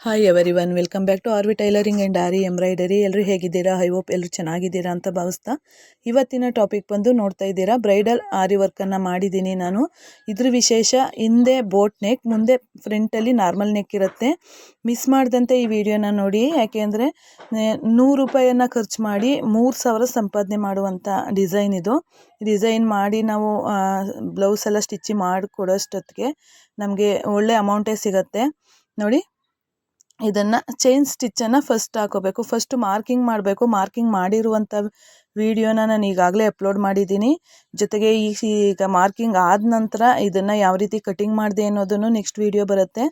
Hi everyone welcome back to R V tailoring and aari embroidery ಎಲ್ಲರೂ ಹೇಗಿದ್ದೀರಾ? I hope ಎಲ್ಲರೂ ಚೆನ್ನಾಗಿದ್ದೀರಾ ಅಂತ ಭಾವಿಸ್ತಾ ಇವತ್ತಿನ ಟಾಪಿಕ್ ಬಂದು ನೋಡ್ತಾ ಇದ್ದೀರಾ. ಬ್ರೈಡಲ್ ಆರಿ ವರ್ಕನ್ನು ಮಾಡಿದ್ದೀನಿ ನಾನು. ಇದ್ರ ವಿಶೇಷ ಹಿಂದೆ ಬೋಟ್ ನೆಕ್ ಮುಂದೆ ಫ್ರಂಟಲ್ಲಿ ನಾರ್ಮಲ್ ನೆಕ್ ಇರುತ್ತೆ. ಮಿಸ್ ಮಾಡ್ದಂತೆ ಈ ವಿಡಿಯೋನ ನೋಡಿ. ಯಾಕೆಂದರೆ ನೂರು ರೂಪಾಯಿಯನ್ನು ಖರ್ಚು ಮಾಡಿ ಮೂರು ಸಾವಿರ ಸಂಪಾದನೆ ಮಾಡುವಂಥ ಡಿಸೈನ್ ಇದು. ಡಿಸೈನ್ ಮಾಡಿ ನಾವು ಬ್ಲೌಸ್ ಎಲ್ಲ ಸ್ಟಿಚ್ ಮಾಡಿಕೊಡೋಷ್ಟೊತ್ತಿಗೆ ನಮಗೆ ಒಳ್ಳೆ ಅಮೌಂಟೇ ಸಿಗುತ್ತೆ. ನೋಡಿ ಇದನ್ನು ಚೈನ್ ಸ್ಟಿಚ್ಚನ್ನು ಫಸ್ಟ್ ಹಾಕೋಬೇಕು. ಫಸ್ಟ್ ಮಾರ್ಕಿಂಗ್ ಮಾಡಬೇಕು. ಮಾರ್ಕಿಂಗ್ ಮಾಡಿರುವಂಥ ವಿಡಿಯೋನ ನಾನು ಈಗಾಗಲೇ ಅಪ್ಲೋಡ್ ಮಾಡಿದ್ದೀನಿ. ಜೊತೆಗೆ ಈಗ ಮಾರ್ಕಿಂಗ್ ಆದ ನಂತರ ಇದನ್ನು ಯಾವ ರೀತಿ ಕಟಿಂಗ್ ಮಾಡಿದೆ ಅನ್ನೋದನ್ನು ನೆಕ್ಸ್ಟ್ ವಿಡಿಯೋ ಬರುತ್ತೆ.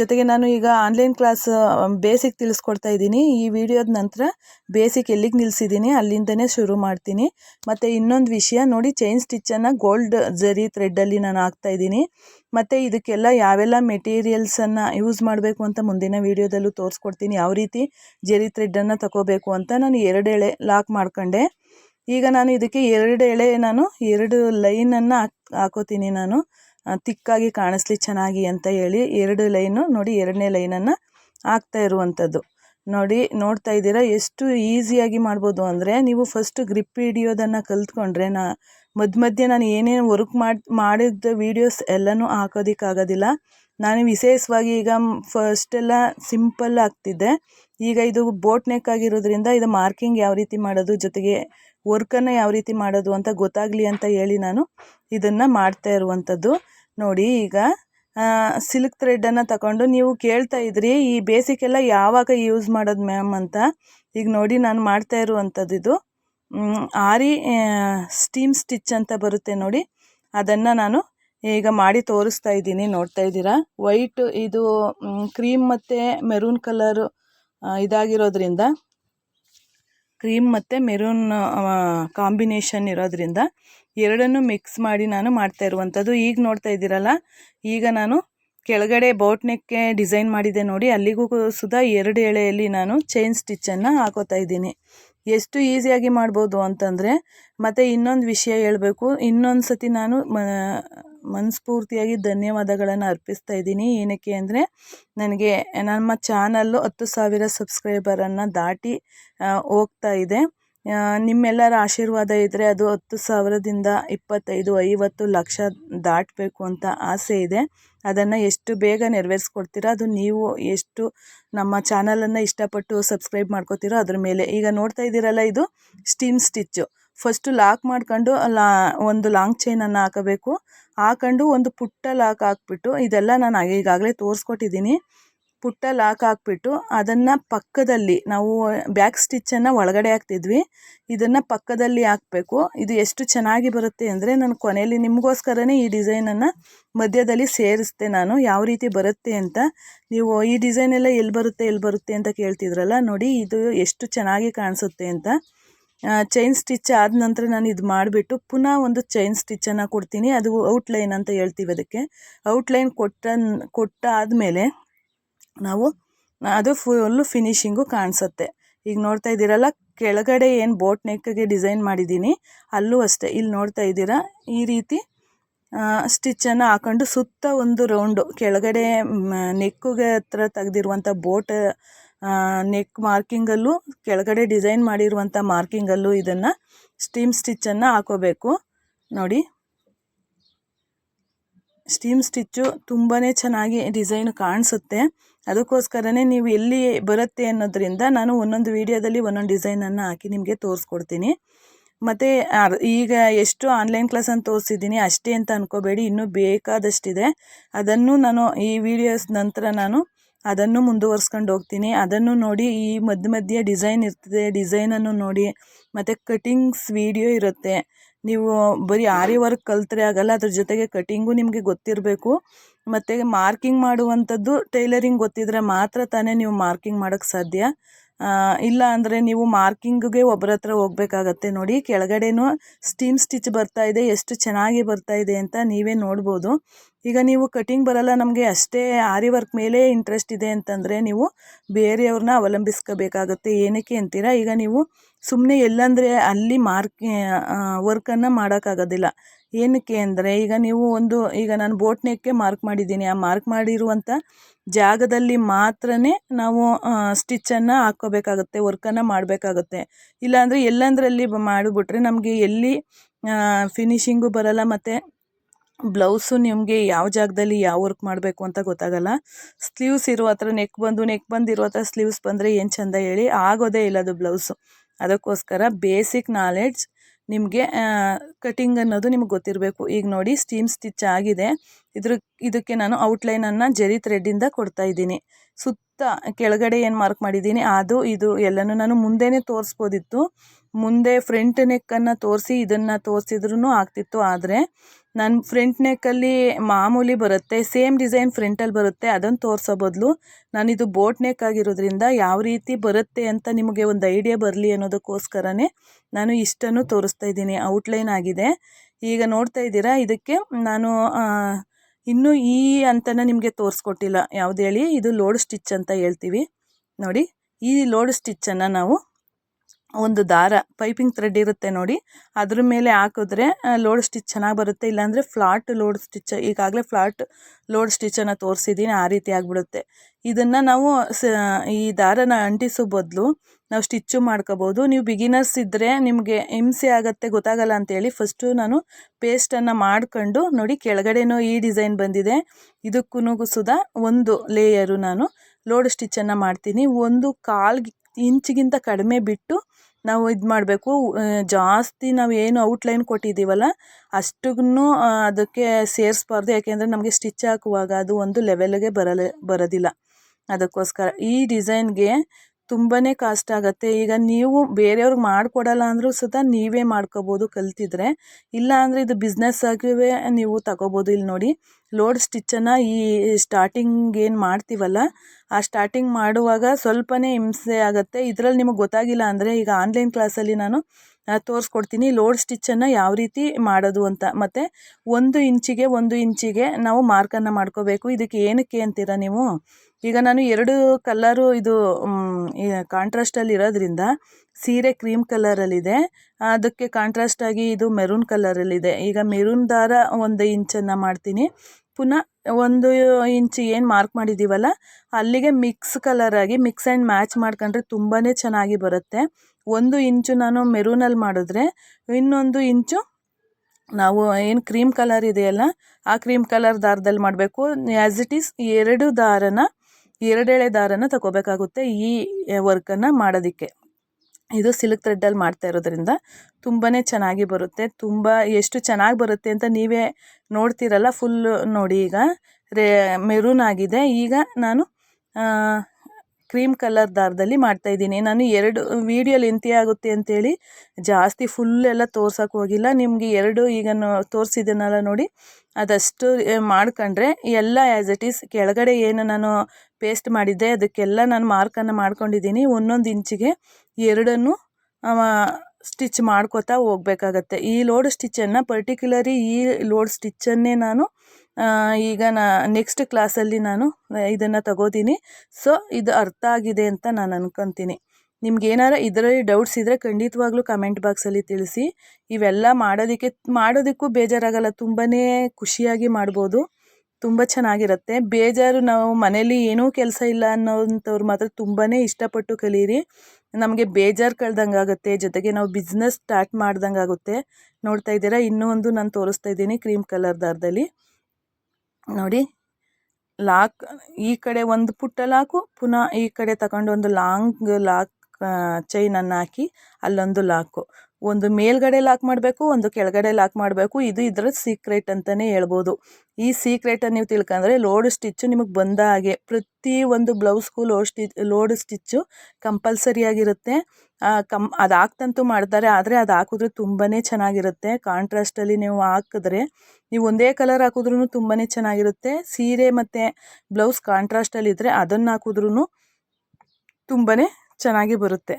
ಜೊತೆಗೆ ನಾನು ಈಗ ಆನ್ಲೈನ್ ಕ್ಲಾಸ್ ಬೇಸಿಕ್ ತಿಳಿಸ್ಕೊಡ್ತಾ ಇದ್ದೀನಿ. ಈ ವಿಡಿಯೋದ ನಂತರ ಬೇಸಿಕ್ ಎಲ್ಲಿಗೆ ನಿಲ್ಲಿಸಿದ್ದೀನಿ ಅಲ್ಲಿಂದನೇ ಶುರು ಮಾಡ್ತೀನಿ. ಮತ್ತು ಇನ್ನೊಂದು ವಿಷಯ ನೋಡಿ ಚೈನ್ ಸ್ಟಿಚ್ಚನ್ನು ಗೋಲ್ಡ್ ಜರಿ ಥ್ರೆಡ್ಡಲ್ಲಿ ನಾನು ಹಾಕ್ತಾ ಇದ್ದೀನಿ. ಮತ್ತು ಇದಕ್ಕೆಲ್ಲ ಯಾವೆಲ್ಲ ಮೆಟೀರಿಯಲ್ಸನ್ನು ಯೂಸ್ ಮಾಡಬೇಕು ಅಂತ ಮುಂದಿನ ವೀಡಿಯೋದಲ್ಲೂ ತೋರಿಸ್ಕೊಡ್ತೀನಿ. ಯಾವ ರೀತಿ ಜರಿ ಥ್ರೆಡ್ಡನ್ನು ತಗೋಬೇಕು ಅಂತ ನಾನು ಎರಡು ಎಳೆ ಲಾಕ್ ಮಾಡ್ಕೊಂಡೆ. ಈಗ ನಾನು ಇದಕ್ಕೆ ಎರಡು ಎಳೆ ನಾನು ಎರಡು ಲೈನನ್ನು ಹಾಕ್, ಹಾಕೋತೀನಿ ನಾನು. ತಿಕ್ಕಾಗಿ ಕಾಣಿಸ್ಲಿ ಚೆನ್ನಾಗಿ ಅಂತ ಹೇಳಿ ಎರಡು ಲೈನು ನೋಡಿ ಎರಡನೇ ಲೈನನ್ನು ಹಾಕ್ತಾ ಇರುವಂಥದ್ದು ನೋಡಿ ನೋಡ್ತಾ ಇದ್ದೀರಾ ಎಷ್ಟು ಈಸಿಯಾಗಿ ಮಾಡ್ಬೋದು ಅಂದರೆ ನೀವು ಫಸ್ಟ್ ಗ್ರಿಪ್ ಹಿಡಿಯೋದನ್ನು ಕಲ್ತ್ಕೊಂಡ್ರೆ ನಾ ಮಧ್ಯ ಮಧ್ಯೆ ನಾನು ಏನೇನು ವರ್ಕ್ ಮಾಡಿ ಮಾಡಿದ ವೀಡಿಯೋಸ್ ಎಲ್ಲನೂ ಹಾಕೋದಕ್ಕಾಗೋದಿಲ್ಲ. ನಾನು ವಿಶೇಷವಾಗಿ ಈಗ ಫಸ್ಟೆಲ್ಲ ಸಿಂಪಲ್ ಆಗ್ತಿದ್ದೆ. ಈಗ ಇದು ಬೋಟ್ ನೆಕ್ ಆಗಿರೋದ್ರಿಂದ ಇದು ಮಾರ್ಕಿಂಗ್ ಯಾವ ರೀತಿ ಮಾಡೋದು, ಜೊತೆಗೆ ವರ್ಕನ್ನು ಯಾವ ರೀತಿ ಮಾಡೋದು ಅಂತ ಗೊತ್ತಾಗಲಿ ಅಂತ ಹೇಳಿ ನಾನು ಇದನ್ನು ಮಾಡ್ತಾ ಇರುವಂಥದ್ದು. ನೋಡಿ ಈಗ ಸಿಲ್ಕ್ ಥ್ರೆಡ್ಡನ್ನು ತಗೊಂಡು ನೀವು ಕೇಳ್ತಾ ಇದ್ರಿ, ಈ ಬೇಸಿಕ್ ಎಲ್ಲ ಯಾವಾಗ ಯೂಸ್ ಮಾಡೋದು ಮ್ಯಾಮ್ ಅಂತ. ಈಗ ನೋಡಿ ನಾನು ಮಾಡ್ತಾ ಇರುವಂಥದ್ದು ಇದು. ಆರಿ ಸ್ಟೀಮ್ ಸ್ಟಿಚ್ ಅಂತ ಬರುತ್ತೆ ನೋಡಿ. ಅದನ್ನು ನಾನು ಈಗ ಮಾಡಿ ತೋರಿಸ್ತಾ ಇದ್ದೀನಿ, ನೋಡ್ತಾ ಇದ್ದೀರಾ? ವೈಟ್ ಇದು ಕ್ರೀಮ್ ಮತ್ತು ಮೆರೂನ್ ಕಲರು ಇದಾಗಿರೋದ್ರಿಂದ ಕ್ರೀಮ್ ಮತ್ತು ಮೆರೂನ್ ಕಾಂಬಿನೇಷನ್ ಇರೋದ್ರಿಂದ ಎರಡನ್ನೂ ಮಿಕ್ಸ್ ಮಾಡಿ ನಾನು ಮಾಡ್ತಾ ಇರುವಂಥದ್ದು. ಈಗ ನೋಡ್ತಾ ಇದ್ದೀರಲ್ಲ, ಈಗ ನಾನು ಕೆಳಗಡೆ ಬೋಟ್ನೆಕ್ಕೆ ಡಿಸೈನ್ ಮಾಡಿದೆ ನೋಡಿ. ಅಲ್ಲಿಗೂ ಸುಧಾ ಎರಡು ಎಳೆಯಲ್ಲಿ ನಾನು ಚೈನ್ ಸ್ಟಿಚ್ಚನ್ನು ಹಾಕೋತಾ ಇದ್ದೀನಿ. ಎಷ್ಟು ಈಸಿಯಾಗಿ ಮಾಡ್ಬೋದು ಅಂತಂದರೆ ಮತ್ತು ಇನ್ನೊಂದು ವಿಷಯ ಹೇಳಬೇಕು. ಇನ್ನೊಂದು ಸತಿ ನಾನು ಮನಸ್ಫೂರ್ತಿಯಾಗಿ ಧನ್ಯವಾದಗಳನ್ನು ಅರ್ಪಿಸ್ತಾ ಇದ್ದೀನಿ. ಏನಕ್ಕೆ ಅಂದರೆ ನನಗೆ ನಮ್ಮ ಚಾನಲ್ಲು ಹತ್ತು ಸಾವಿರ ಸಬ್ಸ್ಕ್ರೈಬರನ್ನು ದಾಟಿ ಹೋಗ್ತಾ ಇದೆ. ನಿಮ್ಮೆಲ್ಲರ ಆಶೀರ್ವಾದ ಇದ್ದರೆ ಅದು ಹತ್ತು ಸಾವಿರದಿಂದ ಇಪ್ಪತ್ತೈದು, ಐವತ್ತು ಲಕ್ಷ ದಾಟಬೇಕು ಅಂತ ಆಸೆ ಇದೆ. ಅದನ್ನು ಎಷ್ಟು ಬೇಗ ನೆರವೇರಿಸ್ಕೊಡ್ತೀರೋ? ಅದು ನೀವು ಎಷ್ಟು ನಮ್ಮ ಚಾನಲನ್ನು ಇಷ್ಟಪಟ್ಟು ಸಬ್ಸ್ಕ್ರೈಬ್ ಮಾಡ್ಕೋತೀರೋ ಅದ್ರ ಮೇಲೆ. ಈಗ ನೋಡ್ತಾ ಇದ್ದೀರಲ್ಲ ಇದು ಸ್ಟೀಮ್ ಸ್ಟಿಚ್ಚು. ಫಸ್ಟು ಲಾಕ್ ಮಾಡ್ಕೊಂಡು ಲಾ, ಒಂದು ಲಾಂಗ್ ಚೈನನ್ನು ಹಾಕಬೇಕು. ಹಾಕೊಂಡು ಒಂದು ಪುಟ್ಟ ಲಾಕ್ ಹಾಕ್ಬಿಟ್ಟು ಇದೆಲ್ಲ ನಾನು ಈಗಾಗಲೇ ತೋರಿಸ್ಕೊಟ್ಟಿದ್ದೀನಿ. ಪುಟ್ಟ ಲಾಕ್ ಹಾಕ್ಬಿಟ್ಟು ಅದನ್ನು ಪಕ್ಕದಲ್ಲಿ ನಾವು ಬ್ಯಾಕ್ ಸ್ಟಿಚ್ಚನ್ನು ಒಳಗಡೆ ಹಾಕ್ತಿದ್ವಿ. ಇದನ್ನು ಪಕ್ಕದಲ್ಲಿ ಹಾಕಬೇಕು. ಇದು ಎಷ್ಟು ಚೆನ್ನಾಗಿ ಬರುತ್ತೆ ಅಂದರೆ ನಾನು ಕೊನೆಯಲ್ಲಿ ನಿಮಗೋಸ್ಕರನೇ ಈ ಡಿಸೈನನ್ನು ಮಧ್ಯದಲ್ಲಿ ಸೇರಿಸ್ದೆ ನಾನು. ಯಾವ ರೀತಿ ಬರುತ್ತೆ ಅಂತ ನೀವು ಈ ಡಿಸೈನ್ ಎಲ್ಲ ಎಲ್ಲಿ ಬರುತ್ತೆ ಎಲ್ಲಿ ಬರುತ್ತೆ ಅಂತ ಕೇಳ್ತಿದ್ರಲ್ಲ? ನೋಡಿ, ಇದು ಎಷ್ಟು ಚೆನ್ನಾಗಿ ಕಾಣಿಸುತ್ತೆ ಅಂತ. ಚೈನ್ ಸ್ಟಿಚ್ ಆದ ನಂತರ ನಾನು ಇದು ಮಾಡಿಬಿಟ್ಟು ಪುನಃ ಒಂದು ಚೈನ್ ಸ್ಟಿಚ್ಚನ್ನು ಕೊಡ್ತೀನಿ. ಅದು ಔಟ್ಲೈನ್ ಅಂತ ಹೇಳ್ತೀವಿ ಅದಕ್ಕೆ. ಔಟ್ಲೈನ್ ಕೊಟ್ಟ, ಕೊಟ್ಟಾದಮೇಲೆ ನಾವು, ಅದು ಫುಲ್ಲು ಫಿನಿಶಿಂಗು ಕಾಣಿಸುತ್ತೆ. ಈಗ ನೋಡ್ತಾ ಇದ್ದೀರಲ್ಲ, ಕೆಳಗಡೆ ಏನು ಬೋಟ್ ನೆಕ್ಗೆ ಡಿಸೈನ್ ಮಾಡಿದ್ದೀನಿ, ಅಲ್ಲೂ ಅಷ್ಟೇ. ಇಲ್ಲಿ ನೋಡ್ತಾ ಇದ್ದೀರಾ, ಈ ರೀತಿ ಸ್ಟಿಚ್ಚನ್ನು ಹಾಕೊಂಡು ಸುತ್ತ ಒಂದು ರೌಂಡು ಕೆಳಗಡೆ ನೆಕ್ಕುಗೆ ಹತ್ರ ತೆಗೆದಿರುವಂಥ ಬೋಟ್ ನೆಕ್ ಮಾರ್ಕಿಂಗಲ್ಲೂ ಕೆಳಗಡೆ ಡಿಸೈನ್ ಮಾಡಿರುವಂಥ ಮಾರ್ಕಿಂಗಲ್ಲೂ ಇದನ್ನು ಸ್ಟೀಮ್ ಸ್ಟಿಚ್ಚನ್ನು ಹಾಕೋಬೇಕು. ನೋಡಿ. ಸ್ಟೀಮ್ ಸ್ಟಿಚ್ಚು ತುಂಬಾ ಚೆನ್ನಾಗಿ ಡಿಸೈನ್ ಕಾಣಿಸುತ್ತೆ. ಅದಕ್ಕೋಸ್ಕರನೇ ನೀವು ಎಲ್ಲಿ ಬರುತ್ತೆ ಅನ್ನೋದರಿಂದ ನಾನು ಒಂದೊಂದು ವೀಡಿಯೋದಲ್ಲಿ ಒಂದೊಂದು ಡಿಸೈನನ್ನು ಹಾಕಿ ನಿಮಗೆ ತೋರಿಸ್ಕೊಡ್ತೀನಿ. ಮತ್ತು ಈಗ ಎಷ್ಟು ಆನ್ಲೈನ್ ಕ್ಲಾಸನ್ನು ತೋರಿಸಿದ್ದೀನಿ ಅಷ್ಟೇ ಅಂತ ಅಂದ್ಕೋಬೇಡಿ ಇನ್ನೂ ಬೇಕಾದಷ್ಟಿದೆ. ಅದನ್ನು ನಾನು ಈ ವಿಡಿಯೋಸ್ ನಂತರ ನಾನು ಅದನ್ನು ಮುಂದುವರ್ಸ್ಕೊಂಡು ಹೋಗ್ತೀನಿ. ಅದನ್ನು ನೋಡಿ ಈ ಮಧ್ಯ ಮಧ್ಯೆ ಡಿಸೈನ್ ಇರ್ತದೆ, ಡಿಸೈನನ್ನು ನೋಡಿ, ಮತ್ತು ಕಟಿಂಗ್ಸ್ ವಿಡಿಯೋ ಇರುತ್ತೆ. ನೀವು ಬರೀ ಆರಿ ವರ್ಕ್ ಕಲ್ತ್ರೆ ಆಗಲ್ಲ, ಅದ್ರ ಜೊತೆಗೆ ಕಟಿಂಗು ನಿಮಗೆ ಗೊತ್ತಿರಬೇಕು. ಮತ್ತು ಮಾರ್ಕಿಂಗ್ ಮಾಡುವಂಥದ್ದು ಟೈಲರಿಂಗ್ ಗೊತ್ತಿದ್ರೆ ಮಾತ್ರ ತಾನೇ ನೀವು ಮಾರ್ಕಿಂಗ್ ಮಾಡೋಕ್ಕೆ ಸಾಧ್ಯ. ಇಲ್ಲ ಅಂದರೆ ನೀವು ಮಾರ್ಕಿಂಗ್ಗೆ ಒಬ್ಬರ ಹತ್ರ ಹೋಗ್ಬೇಕಾಗತ್ತೆ ನೋಡಿ. ಕೆಳಗಡೆನೂ ಸ್ಟೀಮ್ ಸ್ಟಿಚ್ ಬರ್ತಾ ಇದೆ, ಎಷ್ಟು ಚೆನ್ನಾಗಿ ಬರ್ತಾ ಇದೆ ಅಂತ ನೀವೇ ನೋಡ್ಬೋದು. ಈಗ ನೀವು ಕಟಿಂಗ್ ಬರಲ್ಲ, ನಮಗೆ ಅಷ್ಟೇ ಆರಿ ವರ್ಕ್ ಮೇಲೆ ಇಂಟ್ರೆಸ್ಟ್ ಇದೆ ಅಂತಂದರೆ ನೀವು ಬೇರೆಯವ್ರನ್ನ ಅವಲಂಬಿಸ್ಕೋಬೇಕಾಗುತ್ತೆ. ಏನಕ್ಕೆ ಅಂತೀರಾ? ಈಗ ನೀವು ಸುಮ್ಮನೆ ಎಲ್ಲಂದರೆ ಅಲ್ಲಿ ಮಾರ್ಕ್ ವರ್ಕನ್ನು ಮಾಡೋಕ್ಕಾಗೋದಿಲ್ಲ. ಏನಕ್ಕೆ ಅಂದರೆ ಈಗ ನೀವು ಒಂದು, ಈಗ ನಾನು ಬೋಟ್ನೆಕ್ಕೆ ಮಾರ್ಕ್ ಮಾಡಿದ್ದೀನಿ. ಆ ಮಾರ್ಕ್ ಮಾಡಿರುವಂಥ ಜಾಗದಲ್ಲಿ ಮಾತ್ರ ನಾವು ಸ್ಟಿಚ್ಚನ್ನು ಹಾಕ್ಕೋಬೇಕಾಗುತ್ತೆ ವರ್ಕನ್ನು ಮಾಡಬೇಕಾಗುತ್ತೆ. ಇಲ್ಲಾಂದರೆ ಎಲ್ಲಂದ್ರಲ್ಲಿ ಮಾಡಿಬಿಟ್ರೆ ನಮಗೆ ಎಲ್ಲಿ ಫಿನಿಶಿಂಗು ಬರಲ್ಲ, ಮತ್ತು ಬ್ಲೌಸು ನಿಮಗೆ ಯಾವ ಜಾಗದಲ್ಲಿ ಯಾವ ವರ್ಕ್ ಮಾಡಬೇಕು ಅಂತ ಗೊತ್ತಾಗಲ್ಲ. ಸ್ಲೀವ್ಸ್ ಇರೋ ಹತ್ರ ನೆಕ್ ಬಂದು ನೆಕ್ ಬಂದಿರೋ ಹತ್ರ ಸ್ಲೀವ್ಸ್ ಬಂದರೆ ಏನು ಚೆಂದ ಹೇಳಿ, ಆಗೋದೇ ಇಲ್ಲ ಅದು ಬ್ಲೌಸು. ಅದಕ್ಕೋಸ್ಕರ ಬೇಸಿಕ್ ನಾಲೆಡ್ಜ್ ನಿಮಗೆ ಕಟಿಂಗ್ ಅನ್ನೋದು ನಿಮಗೆ ಗೊತ್ತಿರಬೇಕು. ಈಗ ನೋಡಿ ಸ್ಟೀಮ್ ಸ್ಟಿಚ್ ಆಗಿದೆ. ಇದ್ರ, ಇದಕ್ಕೆ ನಾನು ಔಟ್ಲೈನನ್ನು ಜರಿ ಥ್ರೆಡ್ಡಿಂದ ಕೊಡ್ತಾ ಇದ್ದೀನಿ. ಸುತ್ತ ಕೆಳಗಡೆ ಏನು ಮಾರ್ಕ್ ಮಾಡಿದ್ದೀನಿ, ಅದು, ಇದು ಎಲ್ಲನೂ ನಾನು ಮುಂದೆನೇ ತೋರಿಸ್ಬೋದಿತ್ತು. ಮುಂದೆ ಫ್ರಂಟ್ ನೆಕ್ಕನ್ನು ತೋರಿಸಿ, ಇದನ್ನು ತೋರಿಸಿದ್ರೂ ಆಗ್ತಿತ್ತು. ಆದರೆ ನನ್ನ ಫ್ರಂಟ್ ನೆಕ್ಕಲ್ಲಿ ಮಾಮೂಲಿ ಬರುತ್ತೆ ಸೇಮ್ ಡಿಸೈನ್ ಫ್ರಂಟಲ್ಲಿ ಬರುತ್ತೆ ಅದನ್ನು ತೋರಿಸೋ ಬದಲು ನಾನಿದು ಬೋಟ್ ನೆಕ್ ಆಗಿರೋದ್ರಿಂದ ಯಾವ ರೀತಿ ಬರುತ್ತೆ ಅಂತ ನಿಮಗೆ ಒಂದು ಐಡಿಯಾ ಬರಲಿ ಅನ್ನೋದಕ್ಕೋಸ್ಕರನೇ ನಾನು ಇಷ್ಟನ್ನು ತೋರಿಸ್ತಾ ಇದ್ದೀನಿ. ಔಟ್ಲೈನ್ ಆಗಿದೆ. ಈಗ ನೋಡ್ತಾ ಇದ್ದೀರಾ, ಇದಕ್ಕೆ ನಾನು ಇನ್ನೂ ಈ ಅಂತನ ನಿಮಗೆ ತೋರಿಸ್ಕೊಟ್ಟಿಲ್ಲ. ಯಾವ್ದು ಹೇಳಿ? ಇದು ಲೋಡ್ ಸ್ಟಿಚ್ ಅಂತ ಹೇಳ್ತೀವಿ. ನೋಡಿ, ಈ ಲೋಡ್ ಸ್ಟಿಚ್ಚನ್ನು ನಾವು ಒಂದು ದಾರ, ಪೈಪಿಂಗ್ ಥ್ರೆಡ್ ಇರುತ್ತೆ ನೋಡಿ. ಅದ್ರ ಮೇಲೆ ಹಾಕಿದ್ರೆ ಲೋಡ್ ಸ್ಟಿಚ್ ಚೆನ್ನಾಗಿ ಬರುತ್ತೆ. ಇಲ್ಲಾಂದರೆ ಫ್ಲಾಟ್ ಲೋಡ್ ಸ್ಟಿಚ್ ಈಗಾಗಲೇ ಫ್ಲಾಟ್ ಲೋಡ್ ಸ್ಟಿಚ್ಚನ್ನು ತೋರಿಸಿದ್ದೀನಿ ಆ ರೀತಿ ಆಗಿಬಿಡುತ್ತೆ. ಇದನ್ನು ನಾವು, ಸ, ಈ ದಾರನ ಅಂಟಿಸೋ ಬದಲು ನಾವು ಸ್ಟಿಚ್ಚು ಮಾಡ್ಕೋಬೋದು ನೀವು ಬಿಗಿನರ್ಸ್ ಇದ್ದರೆ ನಿಮಗೆ ಹಿಂಸೆ ಆಗುತ್ತೆ, ಗೊತ್ತಾಗಲ್ಲ ಅಂತೇಳಿ ಫಸ್ಟು ನಾನು ಪೇಸ್ಟನ್ನು ಮಾಡ್ಕೊಂಡು ನೋಡಿ ಕೆಳಗಡೆನೂ ಈ ಡಿಸೈನ್ ಬಂದಿದೆ. ಇದಕ್ಕೂ ಸುದಾ ಒಂದು ಲೇಯರು ನಾನು ಲೋಡ್ ಸ್ಟಿಚ್ಚನ್ನು ಮಾಡ್ತೀನಿ. ಒಂದು ಕಾಲು ಇಂಚಿಗಿಂತ ಕಡಿಮೆ ಬಿಟ್ಟು ನಾವು ಇದು ಮಾಡಬೇಕು. ಜಾಸ್ತಿ ನಾವು ಏನು ಔಟ್ಲೈನ್ ಕೊಟ್ಟಿದ್ದೀವಲ್ಲ ಅಷ್ಟನ್ನೂ ಅದಕ್ಕೆ ಸೇರಿಸ್ಬಾರ್ದು. ಯಾಕೆಂದರೆ ನಮಗೆ ಸ್ಟಿಚ್ ಹಾಕುವಾಗ ಅದು ಒಂದು ಲೆವೆಲ್ಗೆ ಬರಲ್ಲ ಬರೋದಿಲ್ಲ. ಅದಕ್ಕೋಸ್ಕರ ಈ ಡಿಸೈನ್ಗೆ ತುಂಬಾ ಕಾಸ್ಟ್ ಆಗುತ್ತೆ. ಈಗ ನೀವು ಬೇರೆಯವ್ರಿಗೆ ಮಾಡಿಕೊಡಲ್ಲ ಅಂದರೂ ಸುತ ನೀವೇ ಮಾಡ್ಕೋಬೋದು ಕಲ್ತಿದ್ರೆ. ಇಲ್ಲ ಅಂದರೆ ಇದು ಬಿಸ್ನೆಸ್ ಆಗಿಯೇ ನೀವು ತಗೋಬೋದು. ಇಲ್ಲಿ ನೋಡಿ ಲೋಡ್ ಸ್ಟಿಚ್ಚನ್ನು ಈ ಸ್ಟಾರ್ಟಿಂಗ್ ಏನು ಮಾಡ್ತೀವಲ್ಲ, ಆ ಸ್ಟಾರ್ಟಿಂಗ್ ಮಾಡುವಾಗ ಸ್ವಲ್ಪನೇ ಹಿಂಸೆ ಆಗುತ್ತೆ. ಇದರಲ್ಲಿ ನಿಮಗೆ ಗೊತ್ತಾಗಿಲ್ಲ ಅಂದರೆ ಈಗ ಆನ್ಲೈನ್ ಕ್ಲಾಸಲ್ಲಿ ನಾನು ತೋರಿಸ್ಕೊಡ್ತೀನಿ ಲೋಡ್ ಸ್ಟಿಚ್ಚನ್ನು ಯಾವ ರೀತಿ ಮಾಡೋದು ಅಂತ. ಮತ್ತು ಒಂದು ಇಂಚಿಗೆ ಒಂದು ಇಂಚಿಗೆ ನಾವು ಮಾರ್ಕನ್ನು ಮಾಡ್ಕೋಬೇಕು. ಇದಕ್ಕೆ ಏನಕ್ಕೆ ಅಂತೀರ ನೀವು? ಈಗ ನಾನು ಎರಡು ಕಲ್ಲರು ಇದು ಕಾಂಟ್ರಾಸ್ಟಲ್ಲಿ ಇರೋದ್ರಿಂದ ಸೀರೆ ಕ್ರೀಮ್ ಕಲರಲ್ಲಿದೆ ಅದಕ್ಕೆ ಕಾಂಟ್ರಾಸ್ಟಾಗಿ ಇದು ಮೆರೂನ್ ಕಲರಲ್ಲಿದೆ ಈಗ ಮೆರೂನ್ ದಾರ ಒಂದು ಇಂಚನ್ನು ಮಾಡ್ತೀನಿ. ಪುನಃ ಒಂದು ಇಂಚ್ ಏನು ಮಾರ್ಕ್ ಮಾಡಿದ್ದೀವಲ್ಲ ಅಲ್ಲಿಗೆ ಮಿಕ್ಸ್ ಕಲರಾಗಿ ಮಿಕ್ಸ್ ಆ್ಯಂಡ್ ಮ್ಯಾಚ್ ಮಾಡ್ಕೊಂಡ್ರೆ ತುಂಬಾ ಚೆನ್ನಾಗಿ ಬರುತ್ತೆ. ಒಂದು ಇಂಚು ನಾನು ಮೆರೂನಲ್ಲಿ ಮಾಡಿದ್ರೆ ಇನ್ನೊಂದು ಇಂಚು ನಾವು ಏನು ಕ್ರೀಮ್ ಕಲರ್ ಇದೆಯಲ್ಲ, ಆ ಕ್ರೀಮ್ ಕಲರ್ ದಾರದಲ್ಲಿ ಮಾಡಬೇಕು. ಆ್ಯಸ್ ಇಟ್ ಈಸ್ ಎರಡು ದಾರನ ಎರಡೆಳೆ ದಾರನ ತಗೋಬೇಕಾಗುತ್ತೆ ಈ ವರ್ಕನ್ನು ಮಾಡೋದಕ್ಕೆ. ಇದು ಸಿಲ್ಕ್ ಥ್ರೆಡ್ಡಲ್ಲಿ ಮಾಡ್ತಾ ಇರೋದ್ರಿಂದ ತುಂಬಾ ಚೆನ್ನಾಗಿ ಬರುತ್ತೆ. ತುಂಬ ಎಷ್ಟು ಚೆನ್ನಾಗಿ ಬರುತ್ತೆ ಅಂತ ನೀವೇ ನೋಡ್ತೀರಲ್ಲ ಫುಲ್ಲು ನೋಡಿ ಈಗ. ರೇ, ಮೆರೂನ್ ಆಗಿದೆ. ಈಗ ನಾನು ಕ್ರೀಮ್ ಕಲರ್ ದಾರದಲ್ಲಿ ಮಾಡ್ತಾ ಇದ್ದೀನಿ. ನಾನು ಎರಡು ವೀಡಿಯೋಲಿ ಲೆಂತಿ ಆಗುತ್ತೆ ಅಂತೇಳಿ ಜಾಸ್ತಿ ಫುಲ್ ಎಲ್ಲ ತೋರ್ಸೋಕೆ ಹೋಗಿಲ್ಲ. ನಿಮಗೆ ಎರಡು ಈಗ ತೋರಿಸಿದ್ದೇನಲ್ಲ ನೋಡಿ. ಅದಷ್ಟು ಮಾಡ್ಕೊಂಡ್ರೆ ಎಲ್ಲ ಆ್ಯಸ್ ಇಟ್ ಈಸ್ ಕೆಳಗಡೆ ಏನು ನಾನು ಪೇಸ್ಟ್ ಮಾಡಿದ್ದೆ. ಅದಕ್ಕೆಲ್ಲ ನಾನು ಮಾರ್ಕನ್ನು ಮಾಡ್ಕೊಂಡಿದ್ದೀನಿ. ಒಂದೊಂದು ಇಂಚಿಗೆ ಎರಡನ್ನು ಸ್ಟಿಚ್ ಮಾಡ್ಕೋತಾ ಹೋಗ್ಬೇಕಾಗತ್ತೆ. ಈ ಲೋಡ್ ಸ್ಟಿಚ್ಚನ್ನು ಪರ್ಟಿಕ್ಯುಲರಿ ಈ ಲೋಡ್ ಸ್ಟಿಚ್ಚನ್ನೇ ನಾನು ಈಗ ನಾ ನೆಕ್ಸ್ಟ್ ಕ್ಲಾಸಲ್ಲಿ ನಾನು ಇದನ್ನು ತಗೋತೀನಿ. ಸೊ ಇದು ಅರ್ಥ ಆಗಿದೆ ಅಂತ ನಾನು ಅನ್ಕೊತೀನಿ. ನಿಮ್ಗೆ ಏನಾರ ಇದರಲ್ಲಿ ಡೌಟ್ಸ್ ಇದ್ದರೆ ಖಂಡಿತವಾಗ್ಲೂ ಕಮೆಂಟ್ ಬಾಕ್ಸಲ್ಲಿ ತಿಳಿಸಿ. ಇವೆಲ್ಲ ಮಾಡೋದಕ್ಕೆ, ಮಾಡೋದಕ್ಕೂ ಬೇಜಾರಾಗಲ್ಲ. ತುಂಬಾ ಖುಷಿಯಾಗಿ ಮಾಡ್ಬೋದು. ತುಂಬ ಚೆನ್ನಾಗಿರುತ್ತೆ. ಬೇಜಾರು ನಾವು ಮನೇಲಿ ಏನೂ ಕೆಲಸ ಇಲ್ಲ ಅನ್ನೋಂಥವ್ರು ಮಾತ್ರ ತುಂಬಾ ಇಷ್ಟಪಟ್ಟು ಕಲೀರಿ. ನಮಗೆ ಬೇಜಾರು ಕಳ್ದಂಗೆ ಆಗುತ್ತೆ. ಜೊತೆಗೆ ನಾವು ಬಿಸ್ನೆಸ್ ಸ್ಟಾರ್ಟ್ ಮಾಡ್ದಂಗೆ ಆಗುತ್ತೆ. ನೋಡ್ತಾ ಇದ್ದೀರಾ? ಇನ್ನೂ ಒಂದು ನಾನು ತೋರಿಸ್ತಾ ಇದ್ದೀನಿ ಕ್ರೀಮ್ ಕಲರ್ ದಾರದಲ್ಲಿ. ನೋಡಿ, ಲಾಕ್, ಈ ಕಡೆ ಒಂದು ಪುಟ್ಟ ಲಾಕು, ಪುನಃ ಈ ಕಡೆ ತಗೊಂಡು ಒಂದು ಲಾಂಗ್ ಲಾಕ್ ಚೈನನ್ನು ಹಾಕಿ ಅಲ್ಲೊಂದು ಲಾಕು. ಒಂದು ಮೇಲ್ಗಡೆ ಲಾಕ್ ಮಾಡಬೇಕು, ಒಂದು ಕೆಳಗಡೆ ಲಾಕ್ ಮಾಡಬೇಕು. ಇದು ಇದರ ಸೀಕ್ರೆಟ್ ಅಂತಲೇ ಹೇಳ್ಬೋದು. ಈ ಸೀಕ್ರೆಟನ್ನು ನೀವು ತಿಳ್ಕೊಂಡ್ರೆ ಲೋಡ್ ಸ್ಟಿಚ್ಚು ನಿಮಗೆ ಬಂದ ಹಾಗೆ ಪ್ರತಿ ಒಂದು ಬ್ಲೌಸ್ಗೂ ಲೋಡ್ ಸ್ಟಿ ಲೋಡ್ ಸ್ಟಿಚ್ಚು ಕಂಪಲ್ಸರಿಯಾಗಿರುತ್ತೆ ಕಮ್ ಅದು ಹಾಕ್ತಂತೂ ಮಾಡ್ತಾರೆ, ಆದರೆ ಅದು ಹಾಕಿದ್ರೆ ತುಂಬಾ ಚೆನ್ನಾಗಿರುತ್ತೆ. ಕಾಂಟ್ರಾಸ್ಟಲ್ಲಿ ನೀವು ಹಾಕಿದ್ರೆ ನೀವು ಒಂದೇ ಕಲರ್ ಹಾಕಿದ್ರೂ ತುಂಬಾ ಚೆನ್ನಾಗಿರುತ್ತೆ. ಸೀರೆ ಮತ್ತು ಬ್ಲೌಸ್ ಕಾಂಟ್ರಾಸ್ಟಲ್ಲಿದ್ದರೆ ಅದನ್ನು ಹಾಕಿದ್ರೂ ತುಂಬಾ ಚೆನ್ನಾಗಿ ಬರುತ್ತೆ.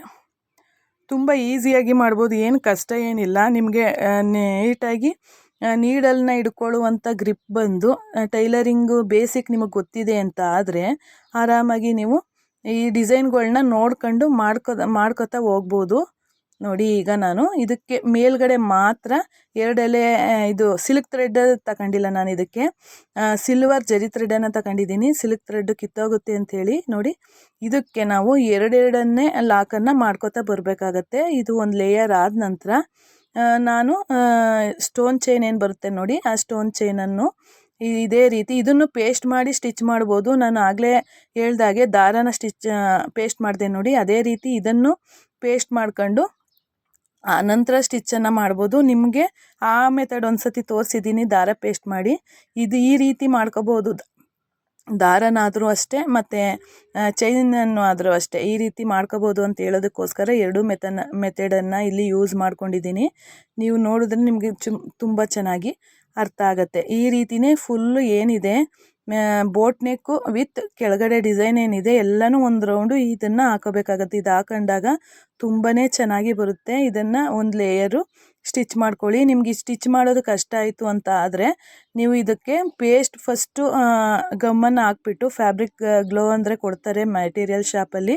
ತುಂಬ ಈಸಿಯಾಗಿ ಮಾಡ್ಬೋದು. ಏನು ಕಷ್ಟ ಏನಿಲ್ಲ. ನಿಮಗೆ ನೀಟಾಗಿ ನೀಡಲ್ನ ಹಿಡ್ಕೊಳ್ಳುವಂಥ ಗ್ರಿಪ್ ಬಂದು ಟೈಲರಿಂಗು ಬೇಸಿಕ್ ನಿಮಗೆ ಗೊತ್ತಿದೆ ಅಂತ ಆದರೆ ಆರಾಮಾಗಿ ನೀವು ಈ ಡಿಸೈನ್ಗಳನ್ನ ನೋಡ್ಕೊಂಡು ಮಾಡ್ಕೊ ಮಾಡ್ಕೊತಾ ಹೋಗ್ಬೋದು. ನೋಡಿ, ಈಗ ನಾನು ಇದಕ್ಕೆ ಮೇಲ್ಗಡೆ ಮಾತ್ರ ಎರಡೆಲೆ ಇದು ಸಿಲ್ಕ್ ಥ್ರೆಡ್ ತಗೊಂಡಿಲ್ಲ ನಾನು ಇದಕ್ಕೆ. ಸಿಲ್ವರ್ ಜರಿ ಥ್ರೆಡನ್ನು ತಗೊಂಡಿದ್ದೀನಿ. ಸಿಲ್ಕ್ ಥ್ರೆಡ್ ಕಿತ್ತೋಗುತ್ತೆ ಅಂಥೇಳಿ ನೋಡಿ, ಇದಕ್ಕೆ ನಾವು ಎರಡೆರಡನ್ನೇ ಲಾಕನ್ನು ಮಾಡ್ಕೋತಾ ಬರಬೇಕಾಗತ್ತೆ. ಇದು ಒಂದು ಲೇಯರ್ ಆದ ನಂತರ. ನಾನು ಸ್ಟೋನ್ ಚೈನ್ ಏನು ಬರುತ್ತೆ ನೋಡಿ, ಆ ಸ್ಟೋನ್ ಚೈನನ್ನು ಇದೇ ರೀತಿ ಇದನ್ನು ಪೇಸ್ಟ್ ಮಾಡಿ ಸ್ಟಿಚ್ ಮಾಡ್ಬೋದು. ನಾನು ಆಗಲೇ ಹೇಳ್ದಾಗೆ ದಾರನ ಸ್ಟಿಚ್ ಪೇಸ್ಟ್ ಮಾಡಿದೆ ನೋಡಿ, ಅದೇ ರೀತಿ ಇದನ್ನು ಪೇಸ್ಟ್ ಮಾಡ್ಕೊಂಡು ನಂತರ ಸ್ಟಿಚ್ಚನ್ನು ಮಾಡ್ಬೋದು. ನಿಮಗೆ ಆ ಮೆಥಡ್ ಒಂದು ಸತಿ ತೋರಿಸಿದ್ದೀನಿ ದಾರ ಪೇಸ್ಟ್ ಮಾಡಿ. ಇದು ಈ ರೀತಿ ಮಾಡ್ಕೋಬೋದು. ದಾರನಾದರೂ ಅಷ್ಟೇ, ಮತ್ತು ಚೈನನ್ನು ಆದರೂ ಅಷ್ಟೇ ಈ ರೀತಿ ಮಾಡ್ಕೋಬೋದು ಅಂತ ಹೇಳೋದಕ್ಕೋಸ್ಕರ ಎರಡೂ ಮೆಥನ ಮೆಥಡನ್ನು ಇಲ್ಲಿ ಯೂಸ್ ಮಾಡ್ಕೊಂಡಿದ್ದೀನಿ ನೀವು ನೋಡಿದ್ರೆ ನಿಮಗೆ ಚು, ತುಂಬ ಚೆನ್ನಾಗಿ ಅರ್ಥ ಆಗುತ್ತೆ. ಈ ರೀತಿಯೇ ಫುಲ್ಲು ಏನಿದೆ. ಬೋಟ್ ನೆಕ್ಕು ವಿತ್ ಕೆಳಗಡೆ ಡಿಸೈನ್ ಏನಿದೆ ಎಲ್ಲನೂ ಒಂದು ರೌಂಡು ಇದನ್ನು ಹಾಕೋಬೇಕಾಗತ್ತೆ. ಇದು ಹಾಕೊಂಡಾಗ ತುಂಬಾ ಚೆನ್ನಾಗಿ ಬರುತ್ತೆ. ಇದನ್ನು ಒಂದು ಲೇಯರು ಸ್ಟಿಚ್ ಮಾಡ್ಕೊಳ್ಳಿ. ನಿಮಗೆ ಸ್ಟಿಚ್ ಮಾಡೋದು ಕಷ್ಟ ಆಯಿತು ಅಂತ ಆದರೆ ನೀವು ಇದಕ್ಕೆ ಪೇಸ್ಟ್ ಫಸ್ಟು ಗಮ್ಮನ್ನು ಹಾಕ್ಬಿಟ್ಟು ಫ್ಯಾಬ್ರಿಕ್ ಗ್ಲೋ ಅಂದರೆ ಕೊಡ್ತಾರೆ ಮೆಟೀರಿಯಲ್ ಶಾಪಲ್ಲಿ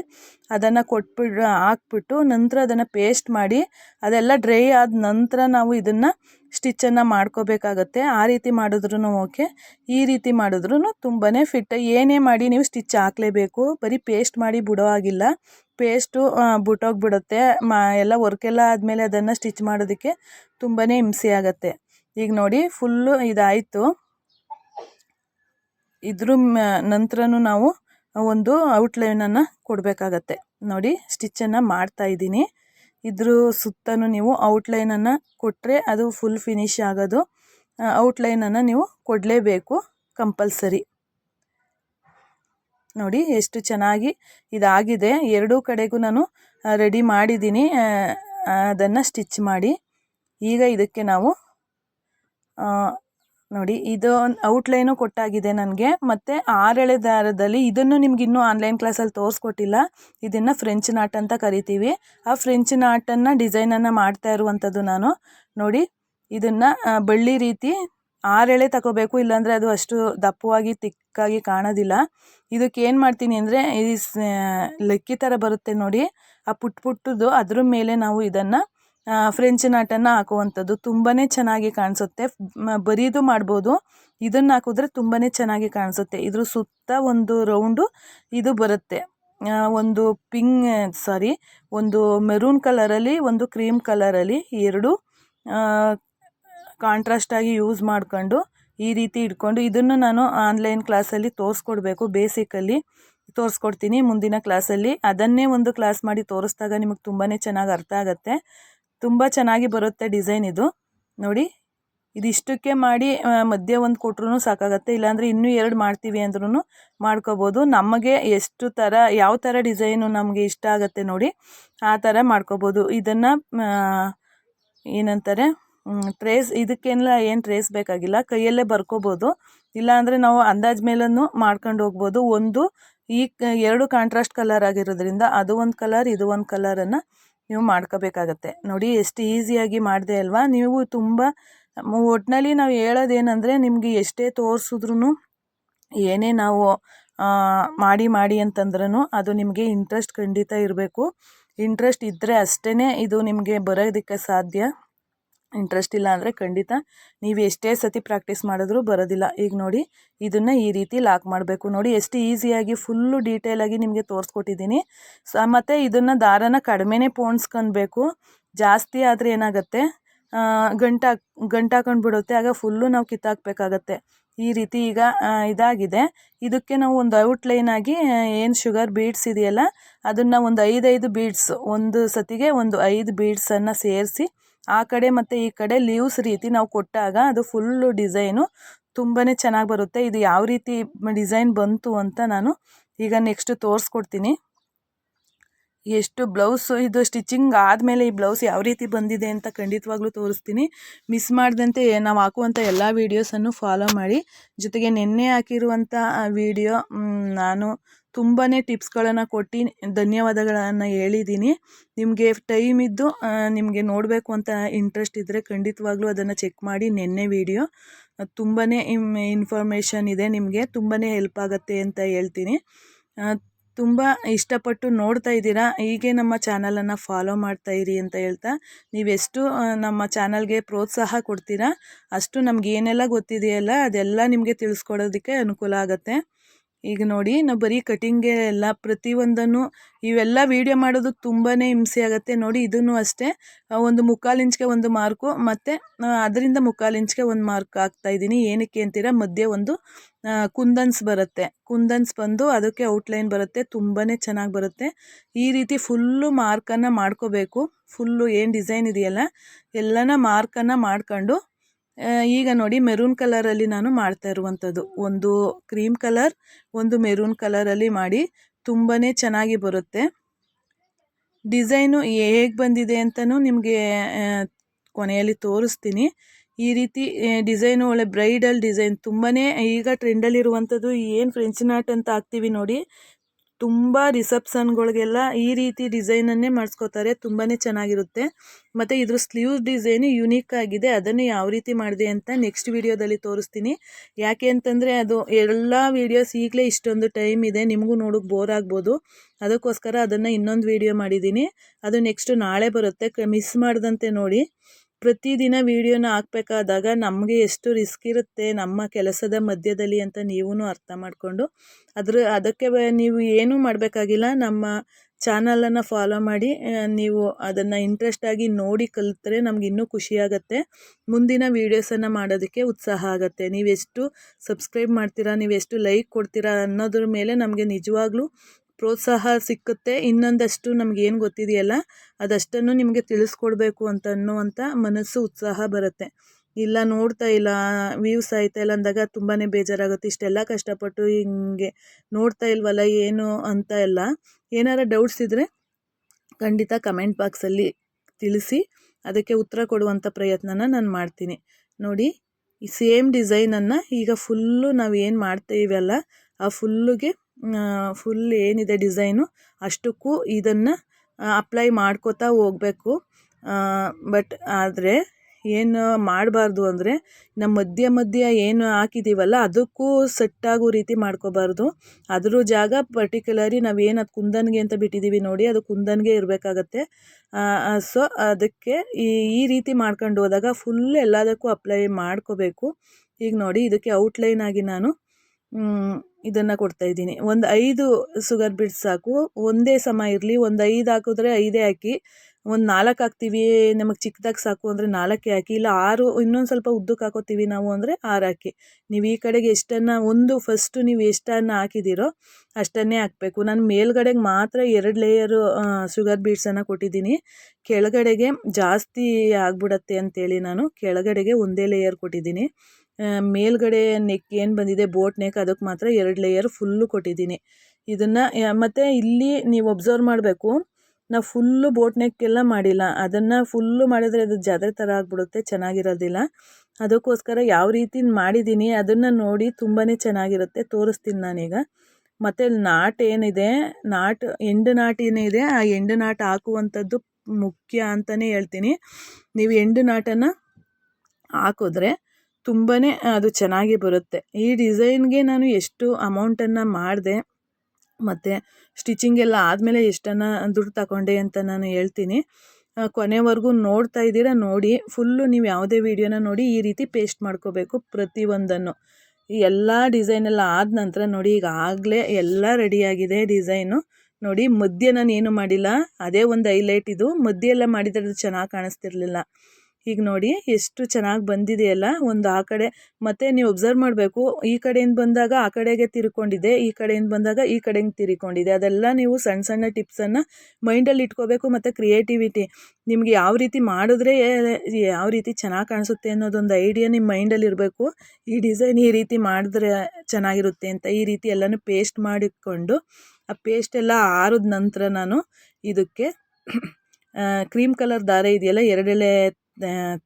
ಅದನ್ನು ಕೊಟ್ಬಿಟ್ಟು ಹಾಕ್ಬಿಟ್ಟು ನಂತರ ಅದನ್ನು ಪೇಸ್ಟ್ ಮಾಡಿ ಅದೆಲ್ಲ ಡ್ರೈ ಆದ ನಂತರ ನಾವು ಇದನ್ನು ಸ್ಟಿಚ್ಚನ್ನು ಮಾಡ್ಕೋಬೇಕಾಗತ್ತೆ. ಆ ರೀತಿ ಮಾಡಿದ್ರೂ ಓಕೆ. ಈ ರೀತಿ ಮಾಡಿದ್ರೂ ತುಂಬಾ ಫಿಟ್ ಏನೇ ಮಾಡಿ ನೀವು ಸ್ಟಿಚ್ ಹಾಕಲೇಬೇಕು. ಬರೀ ಪೇಸ್ಟ್ ಮಾಡಿ ಬಿಡೋ ಆಗಿಲ್ಲ ಪೇಸ್ಟು ಬುಟ್ಟೋಗ್ಬಿಡುತ್ತೆ. ಮ, ಎಲ್ಲ ವರ್ಕೆಲ್ಲ ಆದಮೇಲೆ ಅದನ್ನು ಸ್ಟಿಚ್ ಮಾಡೋದಕ್ಕೆ ತುಂಬಾ ಹಿಂಸೆ ಆಗುತ್ತೆ. ಈಗ ನೋಡಿ, ಫುಲ್ಲು ಇದಾಯಿತು. ಇದ್ರ ನಂತರನೂ ನಾವು ಒಂದು ಔಟ್ಲೈನನ್ನು ಕೊಡಬೇಕಾಗತ್ತೆ. ನೋಡಿ, ಸ್ಟಿಚ್ಚನ್ನು ಮಾಡ್ತಾ ಇದ್ದೀನಿ. ಇದ್ರ ಸುತ್ತಲೂ ನೀವು ಔಟ್ಲೈನನ್ನು ಕೊಟ್ಟರೆ ಅದು ಫುಲ್ ಫಿನಿಶ್ ಆಗೋದು. ಔಟ್ಲೈನನ್ನು ನೀವು ಕೊಡಲೇಬೇಕು ಕಂಪಲ್ಸರಿ. ನೋಡಿ ಎಷ್ಟು ಚೆನ್ನಾಗಿ ಇದಾಗಿದೆ. ಎರಡೂ ಕಡೆಗೂ ನಾನು ರೆಡಿ ಮಾಡಿದ್ದೀನಿ. ಅದನ್ನು ಸ್ಟಿಚ್ ಮಾಡಿ. ಈಗ ಇದಕ್ಕೆ ನಾವು ನೋಡಿ ಇದು ಔಟ್ಲೈನು ಕೊಟ್ಟಾಗಿದೆ ನನಗೆ. ಮತ್ತು ಆರೆಳೆ ದಾರದಲ್ಲಿ ಇದನ್ನು ನಿಮ್ಗೆ ಇನ್ನೂ ಆನ್ಲೈನ್ ಕ್ಲಾಸಲ್ಲಿ ತೋರಿಸ್ಕೊಟ್ಟಿಲ್ಲ. ಇದನ್ನು ಫ್ರೆಂಚ್ ನಾಟ್ ಅಂತ ಕರಿತೀವಿ. ಆ ಫ್ರೆಂಚ್ ನಾಟನ್ನು ಡಿಸೈನನ್ನು ಮಾಡ್ತಾ ಇರುವಂಥದ್ದು ನಾನು. ನೋಡಿ, ಇದನ್ನು ಬಳ್ಳಿ ರೀತಿ ಆರೆಳೆ ತಗೋಬೇಕು ಇಲ್ಲಾಂದರೆ ಅದು ಅಷ್ಟು ದಪ್ಪವಾಗಿ, ತಿಕ್ಕಾಗಿ ಕಾಣೋದಿಲ್ಲ. ಇದಕ್ಕೆ ಏನು ಮಾಡ್ತೀನಿ ಅಂದರೆ, ಈ ಲೆಕ್ಕಿ ಥರ ಬರುತ್ತೆ ನೋಡಿ. ಆ ಪುಟ್ ಪುಟ್ಟದ್ದು ಅದ್ರ ಮೇಲೆ ನಾವು ಇದನ್ನು ಫ್ರೆಂಚ್ ನಾಟನ್ನು ಹಾಕುವಂಥದ್ದು. ತುಂಬಾ ಚೆನ್ನಾಗಿ ಕಾಣಿಸುತ್ತೆ. ಬರೀದು ಮಾಡ್ಬೋದು. ಇದನ್ನು ಹಾಕಿದ್ರೆ ತುಂಬಾ ಚೆನ್ನಾಗಿ ಕಾಣಿಸುತ್ತೆ. ಇದ್ರ ಸುತ್ತ ಒಂದು ರೌಂಡು ಇದು ಬರುತ್ತೆ. ಒಂದು ಪಿಂಕ್ ಸಾರಿ, ಒಂದು ಮೆರೂನ್ ಕಲರಲ್ಲಿ, ಒಂದು ಕ್ರೀಮ್ ಕಲರಲ್ಲಿ ಎರಡು ಕಾಂಟ್ರಾಸ್ಟಾಗಿ ಯೂಸ್ ಮಾಡ್ಕೊಂಡು ಈ ರೀತಿ ಇಟ್ಕೊಂಡು ಇದನ್ನು ನಾನು ಆನ್ಲೈನ್ ಕ್ಲಾಸಲ್ಲಿ ತೋರಿಸ್ಕೊಡ್ಬೇಕು ಬೇಸಿಕಲ್ಲಿ ತೋರಿಸ್ಕೊಡ್ತೀನಿ ಮುಂದಿನ ಕ್ಲಾಸಲ್ಲಿ ಅದನ್ನೇ ಒಂದು ಕ್ಲಾಸ್ ಮಾಡಿ ತೋರಿಸ್ದಾಗ ನಿಮಗೆ ತುಂಬಾ ಚೆನ್ನಾಗಿ ಅರ್ಥ ಆಗುತ್ತೆ. ತುಂಬ ಚೆನ್ನಾಗಿ ಬರುತ್ತೆ ಡಿಸೈನ್ ಇದು. ನೋಡಿ, ಇದಿಷ್ಟಕ್ಕೆ ಮಾಡಿ ಮಧ್ಯೆ ಒಂದು ಕೊಟ್ರೂ ಸಾಕಾಗತ್ತೆ. ಇಲ್ಲಾಂದರೆ ಇನ್ನೂ ಎರಡು ಮಾಡ್ತೀವಿ ಅಂದ್ರೂ ಮಾಡ್ಕೋಬೋದು. ನಮಗೆ ಎಷ್ಟು ಥರ ಯಾವ ಥರ ಡಿಸೈನು ನಮಗೆ ಇಷ್ಟ ಆಗುತ್ತೆ ನೋಡಿ, ಆ ಥರ ಮಾಡ್ಕೋಬೋದು. ಇದನ್ನು ಏನಂತಾರೆ? ಟ್ರೇಸ್ ಇದಕ್ಕೆಲ್ಲ ಏನು ಟ್ರೇಸ್ ಬೇಕಾಗಿಲ್ಲ. ಕೈಯಲ್ಲೇ ಬರ್ಕೋಬೋದು. ಇಲ್ಲಾಂದರೆ ನಾವು ಅಂದಾಜು ಮೇಲೂ ಮಾಡ್ಕೊಂಡು ಹೋಗ್ಬೋದು. ಒಂದು ಈ ಎರಡು ಕಾಂಟ್ರಾಸ್ಟ್ ಕಲರ್ ಆಗಿರೋದ್ರಿಂದ ಅದು ಒಂದು ಕಲರ್ ಇದು ಒಂದು ಕಲರನ್ನು ನೀವು ಮಾಡ್ಕೋಬೇಕಾಗತ್ತೆ. ನೋಡಿ, ಎಷ್ಟು ಈಸಿಯಾಗಿ ಮಾಡಿದೆ ಅಲ್ವಾ? ನೀವು ತುಂಬ ಒಟ್ಟಿನಲ್ಲಿ ನಾವು ಹೇಳೋದೇನೆಂದರೆ ನಿಮಗೆ ಎಷ್ಟೇ ತೋರಿಸಿದ್ರೂ ಏನೇ ನಾವು ಮಾಡಿ ಮಾಡಿ ಅಂತಂದ್ರೂ ಅದು ನಿಮಗೆ ಇಂಟ್ರೆಸ್ಟ್ ಖಂಡಿತ ಇರಬೇಕು. ಇಂಟ್ರೆಸ್ಟ್ ಇದ್ದರೆ ಅಷ್ಟೇ ಇದು ನಿಮಗೆ ಬರೋದಕ್ಕೆ ಸಾಧ್ಯ. ಇಂಟ್ರೆಸ್ಟ್ ಇಲ್ಲ ಅಂದರೆ ಖಂಡಿತ ನೀವು ಎಷ್ಟೇ ಸತಿ ಪ್ರಾಕ್ಟೀಸ್ ಮಾಡಿದ್ರೂ ಬರೋದಿಲ್ಲ. ಈಗ ನೋಡಿ, ಇದನ್ನು ಈ ರೀತಿ ಲಾಕ್ ಮಾಡಬೇಕು. ನೋಡಿ, ಎಷ್ಟು ಈಸಿಯಾಗಿ ಫುಲ್ಲು ಡೀಟೇಲಾಗಿ ನಿಮಗೆ ತೋರಿಸ್ಕೊಟ್ಟಿದ್ದೀನಿ. ಸ, ಮತ್ತು ಇದನ್ನು ದಾರನ ಕಡಿಮೆನೇ ಪೋಣಿಸ್ಕೊಬೇಕು ಜಾಸ್ತಿ ಆದರೆ ಏನಾಗುತ್ತೆ? ಗಂಟು ಗಂಟು ಹಾಕೊಂಡು ಬಿಡುತ್ತೆ ಆಗ ಫುಲ್ಲು ನಾವು ಕಿತ್ತಾಕಬೇಕಾಗತ್ತೆ. ಈ ರೀತಿ ಈಗ ಇದಾಗಿದೆ. ಇದಕ್ಕೆ ನಾವು ಒಂದು ಔಟ್ಲೈನ್ ಆಗಿ ಏನು ಶುಗರ್ ಬೀಡ್ಸ್ ಇದೆಯಲ್ಲ, ಅದನ್ನು ಒಂದು ಐದೈದು ಬೀಡ್ಸ್ ಒಂದು ಸತಿಗೆ ಒಂದು ಐದು ಬೀಡ್ಸನ್ನು ಸೇರಿಸಿ ಆ ಕಡೆ ಮತ್ತು ಈ ಕಡೆ ಲೀವ್ಸ್ ರೀತಿ ನಾವು ಕೊಟ್ಟಾಗ ಅದು ಫುಲ್ಲು ಡಿಸೈನು ತುಂಬಾ ಚೆನ್ನಾಗಿ ಬರುತ್ತೆ. ಇದು ಯಾವ ರೀತಿ ಡಿಸೈನ್ ಬಂತು ಅಂತ ನಾನು ಈಗ ನೆಕ್ಸ್ಟ್ ತೋರಿಸ್ಕೊಡ್ತೀನಿ. ಎಷ್ಟು ಬ್ಲೌಸು ಇದು ಸ್ಟಿಚಿಂಗ್ ಆದಮೇಲೆ ಈ ಬ್ಲೌಸ್ ಯಾವ ರೀತಿ ಬಂದಿದೆ ಅಂತ ಖಂಡಿತವಾಗ್ಲೂ ತೋರಿಸ್ತೀನಿ. ಮಿಸ್ ಮಾಡಿದಂತೆ ನಾವು ಹಾಕುವಂಥ ಎಲ್ಲ ವೀಡಿಯೋಸನ್ನು ಫಾಲೋ ಮಾಡಿ. ಜೊತೆಗೆ ನಿನ್ನೆ ಹಾಕಿರುವಂಥ ವೀಡಿಯೋ ನಾನು ತುಂಬಾ ಟಿಪ್ಸ್ಗಳನ್ನು ಕೊಟ್ಟು ಧನ್ಯವಾದಗಳನ್ನು ಹೇಳಿದ್ದೀನಿ ನಿಮಗೆ ಟೈಮ್ ಇದ್ದು ನಿಮಗೆ ನೋಡಬೇಕು ಅಂತ ಇಂಟ್ರೆಸ್ಟ್ ಇದ್ದರೆ ಖಂಡಿತವಾಗ್ಲೂ ಅದನ್ನು ಚೆಕ್ ಮಾಡಿ ನೆನ್ನೆ ವೀಡಿಯೋ. ತುಂಬಾ ಇನ್ಫಾರ್ಮೇಷನ್ ಇದೆ ನಿಮಗೆ ತುಂಬಾ ಹೆಲ್ಪ್ ಆಗುತ್ತೆ ಅಂತ ಹೇಳ್ತೀನಿ. ತುಂಬ ಇಷ್ಟಪಟ್ಟು ನೋಡ್ತಾ ಇದ್ದೀರಾ, ಹೀಗೆ ನಮ್ಮ ಚಾನಲನ್ನು ಫಾಲೋ ಮಾಡ್ತಾ ಇರಿ ಅಂತ ಹೇಳ್ತಾ, ನೀವೆಷ್ಟು ನಮ್ಮ ಚಾನಲ್ಗೆ ಪ್ರೋತ್ಸಾಹ ಕೊಡ್ತೀರಾ, ಅಷ್ಟು ನಮ್ಗೆ ಏನೆಲ್ಲ ಗೊತ್ತಿದೆಯಲ್ಲ, ಅದೆಲ್ಲ ನಿಮಗೆ ತಿಳಿಸ್ಕೊಡೋದಕ್ಕೆ ಅನುಕೂಲ ಆಗುತ್ತೆ. ಈಗ ನೋಡಿ, ನಾವು ಬರೀ ಕಟಿಂಗ್ಗೆ ಎಲ್ಲ ಪ್ರತಿಯೊಂದನ್ನು ಇವೆಲ್ಲ ವೀಡಿಯೋ ಮಾಡೋದು ತುಂಬಾ ಹಿಂಸೆ ಆಗುತ್ತೆ. ನೋಡಿ, ಇದನ್ನು ಅಷ್ಟೇ ಒಂದು ಮುಕ್ಕಾಲು ಇಂಚ್ಗೆ ಒಂದು ಮಾರ್ಕು ಮತ್ತು ಅದರಿಂದ ಮುಕ್ಕಾಲು ಇಂಚ್ಗೆ ಒಂದು ಮಾರ್ಕ್ ಹಾಕ್ತಾಯಿದ್ದೀನಿ ಏನಕ್ಕೆ ಅಂತೀರ, ಮಧ್ಯೆ ಒಂದು ಕುಂದನ್ಸ್ ಬರುತ್ತೆ. ಕುಂದನ್ಸ್ ಬಂದು ಅದಕ್ಕೆ ಔಟ್ಲೈನ್ ಬರುತ್ತೆ ತುಂಬಾ ಚೆನ್ನಾಗಿ ಬರುತ್ತೆ. ಈ ರೀತಿ ಫುಲ್ಲು ಮಾರ್ಕನ್ನು ಮಾಡ್ಕೋಬೇಕು. ಫುಲ್ಲು ಏನು ಡಿಸೈನ್ ಇದೆಯಲ್ಲ, ಎಲ್ಲನ ಮಾರ್ಕನ್ನು ಮಾಡ್ಕೊಂಡು ಈಗ ನೋಡಿ ಮೆರೂನ್ ಕಲರಲ್ಲಿ ನಾನು ಮಾಡ್ತಾ ಇರುವಂಥದ್ದು. ಒಂದು ಕ್ರೀಮ್ ಕಲರ್ ಒಂದು ಮೆರೂನ್ ಕಲರಲ್ಲಿ ಮಾಡಿ ತುಂಬಾ ಚೆನ್ನಾಗಿ ಬರುತ್ತೆ. ಡಿಸೈನು ಹೇಗೆ ಬಂದಿದೆ ಅಂತಲೂ ನಿಮಗೆ ಕೊನೆಯಲ್ಲಿ ತೋರಿಸ್ತೀನಿ. ಈ ರೀತಿ ಡಿಸೈನು ಒಳ್ಳೆ ಬ್ರೈಡಲ್ ಡಿಸೈನ್ ತುಂಬಾ ಈಗ ಟ್ರೆಂಡಲ್ಲಿರುವಂಥದ್ದು ಏನು ಫ್ರೆಂಚ್ ನಾಟ್ ಅಂತ ಹಾಕ್ತೀವಿ ನೋಡಿ. ತುಂಬ ರಿಸೆಪ್ಷನ್ಗಳಿಗೆಲ್ಲ ಈ ರೀತಿ ಡಿಸೈನನ್ನೇ ಮಾಡಿಸ್ಕೋತಾರೆ. ತುಂಬಾ ಚೆನ್ನಾಗಿರುತ್ತೆ. ಮತ್ತು ಇದ್ರ ಸ್ಲೀವ್ ಡಿಸೈನು ಯುನೀಕ್ ಆಗಿದೆ. ಅದನ್ನು ಯಾವ ರೀತಿ ಮಾಡಿದೆ ಅಂತ ನೆಕ್ಸ್ಟ್ ವೀಡಿಯೋದಲ್ಲಿ ತೋರಿಸ್ತೀನಿ. ಯಾಕೆ ಅಂತಂದರೆ ಅದು ಎಲ್ಲ ವೀಡಿಯೋಸ್ ಈಗಲೇ ಇಷ್ಟೊಂದು ಟೈಮ್ ಇದೆ. ನಿಮಗೂ ನೋಡೋಕೆ ಬೋರ್ ಆಗ್ಬೋದು. ಅದಕ್ಕೋಸ್ಕರ ಅದನ್ನು ಇನ್ನೊಂದು ವೀಡಿಯೋ ಮಾಡಿದ್ದೀನಿ. ಅದು ನೆಕ್ಸ್ಟ್ ನಾಳೆ ಬರುತ್ತೆ. ಮಿಸ್ ಮಾಡ್ದಂತೆ ನೋಡಿ. ಪ್ರತಿದಿನ ವೀಡಿಯೋನ ಹಾಕ್ಬೇಕಾದಾಗ ನಮಗೆ ಎಷ್ಟು ರಿಸ್ಕ್ ಇರುತ್ತೆ ನಮ್ಮ ಕೆಲಸದ ಮಧ್ಯದಲ್ಲಿ ಅಂತ ನೀವೂ ಅರ್ಥ ಮಾಡಿಕೊಂಡು, ಅದ್ರ, ಅದಕ್ಕೆ ನೀವು ಏನೂ ಮಾಡಬೇಕಾಗಿಲ್ಲ. ನಮ್ಮ ಚಾನಲನ್ನು ಫಾಲೋ ಮಾಡಿ ನೀವು ಅದನ್ನು ಇಂಟ್ರೆಸ್ಟಾಗಿ ನೋಡಿ ಕಲಿತ್ರೆ ನಮ್ಗೆ ಇನ್ನೂ ಖುಷಿಯಾಗತ್ತೆ ಮುಂದಿನ ವೀಡಿಯೋಸನ್ನು ಮಾಡೋದಕ್ಕೆ ಉತ್ಸಾಹ ಆಗುತ್ತೆ. ನೀವೆಷ್ಟು ಸಬ್ಸ್ಕ್ರೈಬ್ ಮಾಡ್ತೀರಾ, ನೀವೆಷ್ಟು ಲೈಕ್ ಕೊಡ್ತೀರಾ ಅನ್ನೋದ್ರ ಮೇಲೆ ನಮಗೆ ನಿಜವಾಗ್ಲೂ ಪ್ರೋತ್ಸಾಹ ಸಿಕ್ಕುತ್ತೆ. ಇನ್ನೊಂದಷ್ಟು ನಮಗೇನು ಗೊತ್ತಿದೆಯಲ್ಲ, ಅದಷ್ಟನ್ನು ನಿಮಗೆ ತಿಳಿಸ್ಕೊಡ್ಬೇಕು ಅಂತ ಅನ್ನುವಂಥ ಮನಸ್ಸು, ಉತ್ಸಾಹ ಬರುತ್ತೆ. ಇಲ್ಲ ನೋಡ್ತಾ ಇಲ್ಲ ವ್ಯೂಸ್ ಆಯ್ತಾ ಇಲ್ಲ ಅಂದಾಗ ತುಂಬಾ ಬೇಜಾರಾಗುತ್ತೆ. ಇಷ್ಟೆಲ್ಲ ಕಷ್ಟಪಟ್ಟು ಹಿಂಗೆ ನೋಡ್ತಾ ಇಲ್ವಲ್ಲ, ಏನು ಅಂತ ಎಲ್ಲ. ಏನಾರ ಡೌಟ್ಸ್ ಇದ್ದರೆ ಖಂಡಿತ ಕಮೆಂಟ್ ಬಾಕ್ಸಲ್ಲಿ ತಿಳಿಸಿ, ಅದಕ್ಕೆ ಉತ್ತರ ಕೊಡುವಂಥ ಪ್ರಯತ್ನನ ನಾನು ಮಾಡ್ತೀನಿ. ನೋಡಿ, ಈ ಸೇಮ್ ಡಿಸೈನನ್ನು ಈಗ ಫುಲ್ಲು ನಾವು ಏನು ಮಾಡ್ತೀವಲ್ಲ ಆ ಫುಲ್ಲುಗೆ ಫುಲ್ ಏನಿದೆ ಡಿಸೈನು ಅಷ್ಟಕ್ಕೂ ಇದನ್ನು ಅಪ್ಲೈ ಮಾಡ್ಕೋತಾ ಹೋಗಬೇಕು. ಬಟ್ ಆದರೆ ಏನು ಮಾಡಬಾರ್ದು ಅಂದರೆ ನಮ್ಮ ಮಧ್ಯ ಮಧ್ಯ ಏನು ಹಾಕಿದ್ದೀವಲ್ಲ ಅದಕ್ಕೂ ಸೆಟ್ಟಾಗೋ ರೀತಿ ಮಾಡ್ಕೋಬಾರ್ದು. ಅದ್ರ ಜಾಗ ಪರ್ಟಿಕ್ಯುಲರಿ ಏನು ಅದು ಕುಂದನ್ಗೆ ಅಂತ ಬಿಟ್ಟಿದ್ದೀವಿ ನೋಡಿ, ಅದು ಕುಂದನ್ಗೆ ಇರಬೇಕಾಗತ್ತೆ. ಸೊ ಅದಕ್ಕೆ ಈ ಈ ರೀತಿ ಮಾಡ್ಕೊಂಡು ಹೋದಾಗ ಫುಲ್ ಎಲ್ಲದಕ್ಕೂ ಅಪ್ಲೈ ಮಾಡ್ಕೋಬೇಕು. ಈಗ ನೋಡಿ, ಇದಕ್ಕೆ ಔಟ್ಲೈನ್ ಆಗಿ ನಾನು ಇದನ್ನು ಕೊಡ್ತಾಯಿದ್ದೀನಿ ಒಂದು ಐದು ಸುಗರ್ ಬಿಡ್ಸ್ ಸಾಕು. ಒಂದೇ ಸಮ ಇರಲಿ. ಒಂದು ಐದು ಹಾಕಿದ್ರೆ ಐದೇ ಹಾಕಿ. ಒಂದು ನಾಲ್ಕು ಹಾಕ್ತೀವಿ. ನಮಗೆ ಚಿಕ್ಕದಾಗಿ ಸಾಕು ಅಂದರೆ ನಾಲ್ಕೇ ಹಾಕಿ. ಇಲ್ಲ, ಆರು, ಇನ್ನೊಂದು ಸ್ವಲ್ಪ ಉದ್ದಕ್ಕೆ ಹಾಕೋತೀವಿ ನಾವು ಅಂದರೆ ಆರು ಹಾಕಿ. ನೀವು ಈ ಕಡೆಗೆ ಎಷ್ಟನ್ನು, ಒಂದು ಫಸ್ಟು ನೀವು ಎಷ್ಟನ್ನು ಹಾಕಿದ್ದೀರೋ ಅಷ್ಟನ್ನೇ ಹಾಕಬೇಕು. ನಾನು ಮೇಲ್ಗಡೆಗೆ ಮಾತ್ರ ಎರಡು ಲೇಯರು ಶುಗರ್ ಬೀಡ್ಸನ್ನು ಕೊಟ್ಟಿದ್ದೀನಿ. ಕೆಳಗಡೆಗೆ ಜಾಸ್ತಿ ಆಗ್ಬಿಡತ್ತೆ ಅಂತೇಳಿ ನಾನು ಕೆಳಗಡೆಗೆ ಒಂದೇ ಲೇಯರ್ ಕೊಟ್ಟಿದ್ದೀನಿ. ಮೇಲ್ಗಡೆ ನೆಕ್ ಏನು ಬಂದಿದೆ, ಬೋಟ್ ನೆಕ್ ಅದಕ್ಕೆ ಮಾತ್ರ ಎರಡು ಲೇಯರ್ ಫುಲ್ಲು ಕೊಟ್ಟಿದ್ದೀನಿ. ಇದನ್ನು ಮತ್ತು ಇಲ್ಲಿ ನೀವು ಒಬ್ಸರ್ವ್ ಮಾಡಬೇಕು ನಾವು ಫುಲ್ಲು ಬೋಟ್ ನೆಕ್ ಎಲ್ಲ ಮಾಡಿಲ್ಲ. ಅದನ್ನು ಫುಲ್ಲು ಮಾಡಿದರೆ ಅದು ಜಾತ್ರೆ ಥರ ಆಗಿಬಿಡುತ್ತೆ, ಚೆನ್ನಾಗಿರೋದಿಲ್ಲ. ಅದಕ್ಕೋಸ್ಕರ ಯಾವ ರೀತಿ ಮಾಡಿದ್ದೀನಿ ಅದನ್ನು ನೋಡಿ ತುಂಬಾ ಚೆನ್ನಾಗಿರುತ್ತೆ, ತೋರಿಸ್ತೀನಿ ನಾನೀಗ. ಮತ್ತು ನಾಟ್ ಏನಿದೆ, ನಾಟ್, ಎಂಡು ನಾಟ್ ಏನಿದೆ, ಆ ಎಂಡು ನಾಟ್ ಹಾಕುವಂಥದ್ದು ಮುಖ್ಯ ಅಂತಲೇ ಹೇಳ್ತೀನಿ. ನೀವು ಎಂಡು ನಾಟನ್ನು ಹಾಕಿದ್ರೆ ತುಂಬಾ ಅದು ಚೆನ್ನಾಗಿ ಬರುತ್ತೆ. ಈ ಡಿಸೈನ್ಗೆ ನಾನು ಎಷ್ಟು ಅಮೌಂಟನ್ನು ಮಾಡಿದೆ, ಮತ್ತು ಸ್ಟಿಚಿಂಗ್ ಎಲ್ಲ ಆದಮೇಲೆ ಎಷ್ಟನ್ನು ದುಡ್ಡು ತಗೊಂಡೆ ಅಂತ ನಾನು ಹೇಳ್ತೀನಿ. ಕೊನೆವರೆಗೂ ನೋಡ್ತಾ ಇದ್ದೀರಾ ನೋಡಿ, ಫುಲ್ಲು ನೀವು ಯಾವುದೇ ವೀಡಿಯೋನ ನೋಡಿ ಈ ರೀತಿ ಪೇಸ್ಟ್ ಮಾಡ್ಕೋಬೇಕು ಪ್ರತಿಯೊಂದನ್ನು. ಎಲ್ಲ ಡಿಸೈನ್ ಎಲ್ಲ ಆದ ನಂತರ ನೋಡಿ, ಈಗ ಆಗಲೇ ಎಲ್ಲ ರೆಡಿಯಾಗಿದೆ ಡಿಸೈನು. ನೋಡಿ, ಮಧ್ಯೆ ನಾನು ಏನು ಮಾಡಿಲ್ಲ, ಅದೇ ಒಂದು ಹೈಲೈಟ್ ಇದು. ಮಧ್ಯೆ ಎಲ್ಲ ಮಾಡಿದರೆ ಅದು ಚೆನ್ನಾಗಿ ಕಾಣಿಸ್ತಿರ್ಲಿಲ್ಲ. ಈಗ ನೋಡಿ ಎಷ್ಟು ಚೆನ್ನಾಗಿ ಬಂದಿದೆಯಲ್ಲ ಒಂದು ಆ ಕಡೆ ಮತ್ತು ನೀವು ಒಬ್ಸರ್ವ್ ಮಾಡಬೇಕು. ಈ ಕಡೆಯಿಂದ ಬಂದಾಗ ಆ ಕಡೆಗೆ ತಿರ್ಕೊಂಡಿದೆ ಈ ಕಡೆಯಿಂದ ಬಂದಾಗ ಈ ಕಡೆಗೆ ತಿರ್ಕೊಂಡಿದೆ ಅದೆಲ್ಲ ನೀವು ಸಣ್ಣ ಸಣ್ಣ ಟಿಪ್ಸನ್ನು ಮೈಂಡಲ್ಲಿ ಇಟ್ಕೋಬೇಕು ಮತ್ತು ಕ್ರಿಯೇಟಿವಿಟಿ ನಿಮಗೆ ಯಾವ ರೀತಿ ಮಾಡಿದ್ರೆ ಯಾವ ರೀತಿ ಚೆನ್ನಾಗಿ ಕಾಣಿಸುತ್ತೆ ಅನ್ನೋದೊಂದು ಐಡಿಯಾ ನಿಮ್ಮ ಮೈಂಡಲ್ಲಿ ಇರಬೇಕು. ಈ ಡಿಸೈನ್ ಈ ರೀತಿ ಮಾಡಿದ್ರೆ ಚೆನ್ನಾಗಿರುತ್ತೆ ಅಂತ ಈ ರೀತಿ ಎಲ್ಲನೂ ಪೇಸ್ಟ್ ಮಾಡಿಕೊಂಡು, ಆ ಪೇಸ್ಟ್ ಎಲ್ಲ ಆರಿದ ನಂತರ ನಾನು ಇದಕ್ಕೆ ಕ್ರೀಮ್ ಕಲರ್ ದಾರ ಇದೆಯಲ್ಲ, ಎರಡೆಳೆ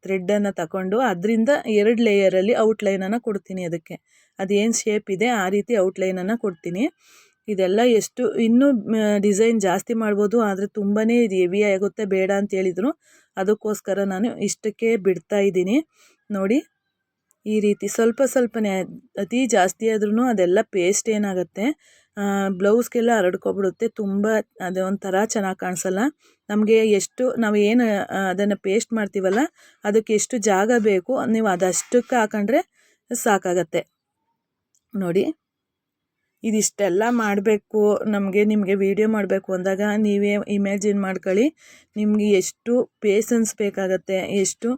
ಥ್ರೆಡ್ಡನ್ನು ತಗೊಂಡು ಅದರಿಂದ ಎರಡು ಲೇಯರಲ್ಲಿ ಔಟ್ಲೈನನ್ನು ಕೊಡ್ತೀನಿ ಅದಕ್ಕೆ. ಅದೇನು ಶೇಪ್ ಇದೆ ಆ ರೀತಿ ಔಟ್ಲೈನನ್ನು ಕೊಡ್ತೀನಿ. ಇದೆಲ್ಲ ಎಷ್ಟು, ಇನ್ನೂ ಡಿಸೈನ್ ಜಾಸ್ತಿ ಮಾಡ್ಬೋದು, ಆದರೆ ತುಂಬಾ ಇದು ಹೆವಿ ಆಗುತ್ತೆ, ಬೇಡ ಅಂತ ಹೇಳಿದ್ರು. ಅದಕ್ಕೋಸ್ಕರ ನಾನು ಇಷ್ಟಕ್ಕೆ ಬಿಡ್ತಾ ಇದ್ದೀನಿ. ನೋಡಿ, ಈ ರೀತಿ ಸ್ವಲ್ಪ ಸ್ವಲ್ಪನೇ ಅತಿ ಜಾಸ್ತಿ ಆದ್ರೂ ಅದೆಲ್ಲ ಪೇಸ್ಟ್ ಏನಾಗುತ್ತೆ. ಬ್ಲೌಸ್ಗೆಲ್ಲ ಹರಡ್ಕೊಬಿಡುತ್ತೆ. ತುಂಬ ಅದು ಒಂಥರ ಚೆನ್ನಾಗಿ ಕಾಣಿಸಲ್ಲ. ನಮಗೆ ಎಷ್ಟು, ನಾವು ಏನು ಅದನ್ನು ಪೇಸ್ಟ್ ಮಾಡ್ತೀವಲ್ಲ, ಅದಕ್ಕೆ ಎಷ್ಟು ಜಾಗ ಬೇಕು, ನೀವು ಅದಷ್ಟಕ್ಕೆ ಹಾಕೊಂಡ್ರೆ ಸಾಕಾಗತ್ತೆ. ನೋಡಿ, ಇದಿಷ್ಟೆಲ್ಲ ಮಾಡಬೇಕು, ನಮಗೆ ನಿಮಗೆ ವೀಡಿಯೋ ಮಾಡಬೇಕು ಅಂದಾಗ ನೀವೇ ಇಮ್ಯಾಜಿನ್ ಮಾಡ್ಕೊಳ್ಳಿ, ನಿಮಗೆ ಎಷ್ಟು ಪೇಸನ್ಸ್ ಬೇಕಾಗತ್ತೆ, ಎಷ್ಟು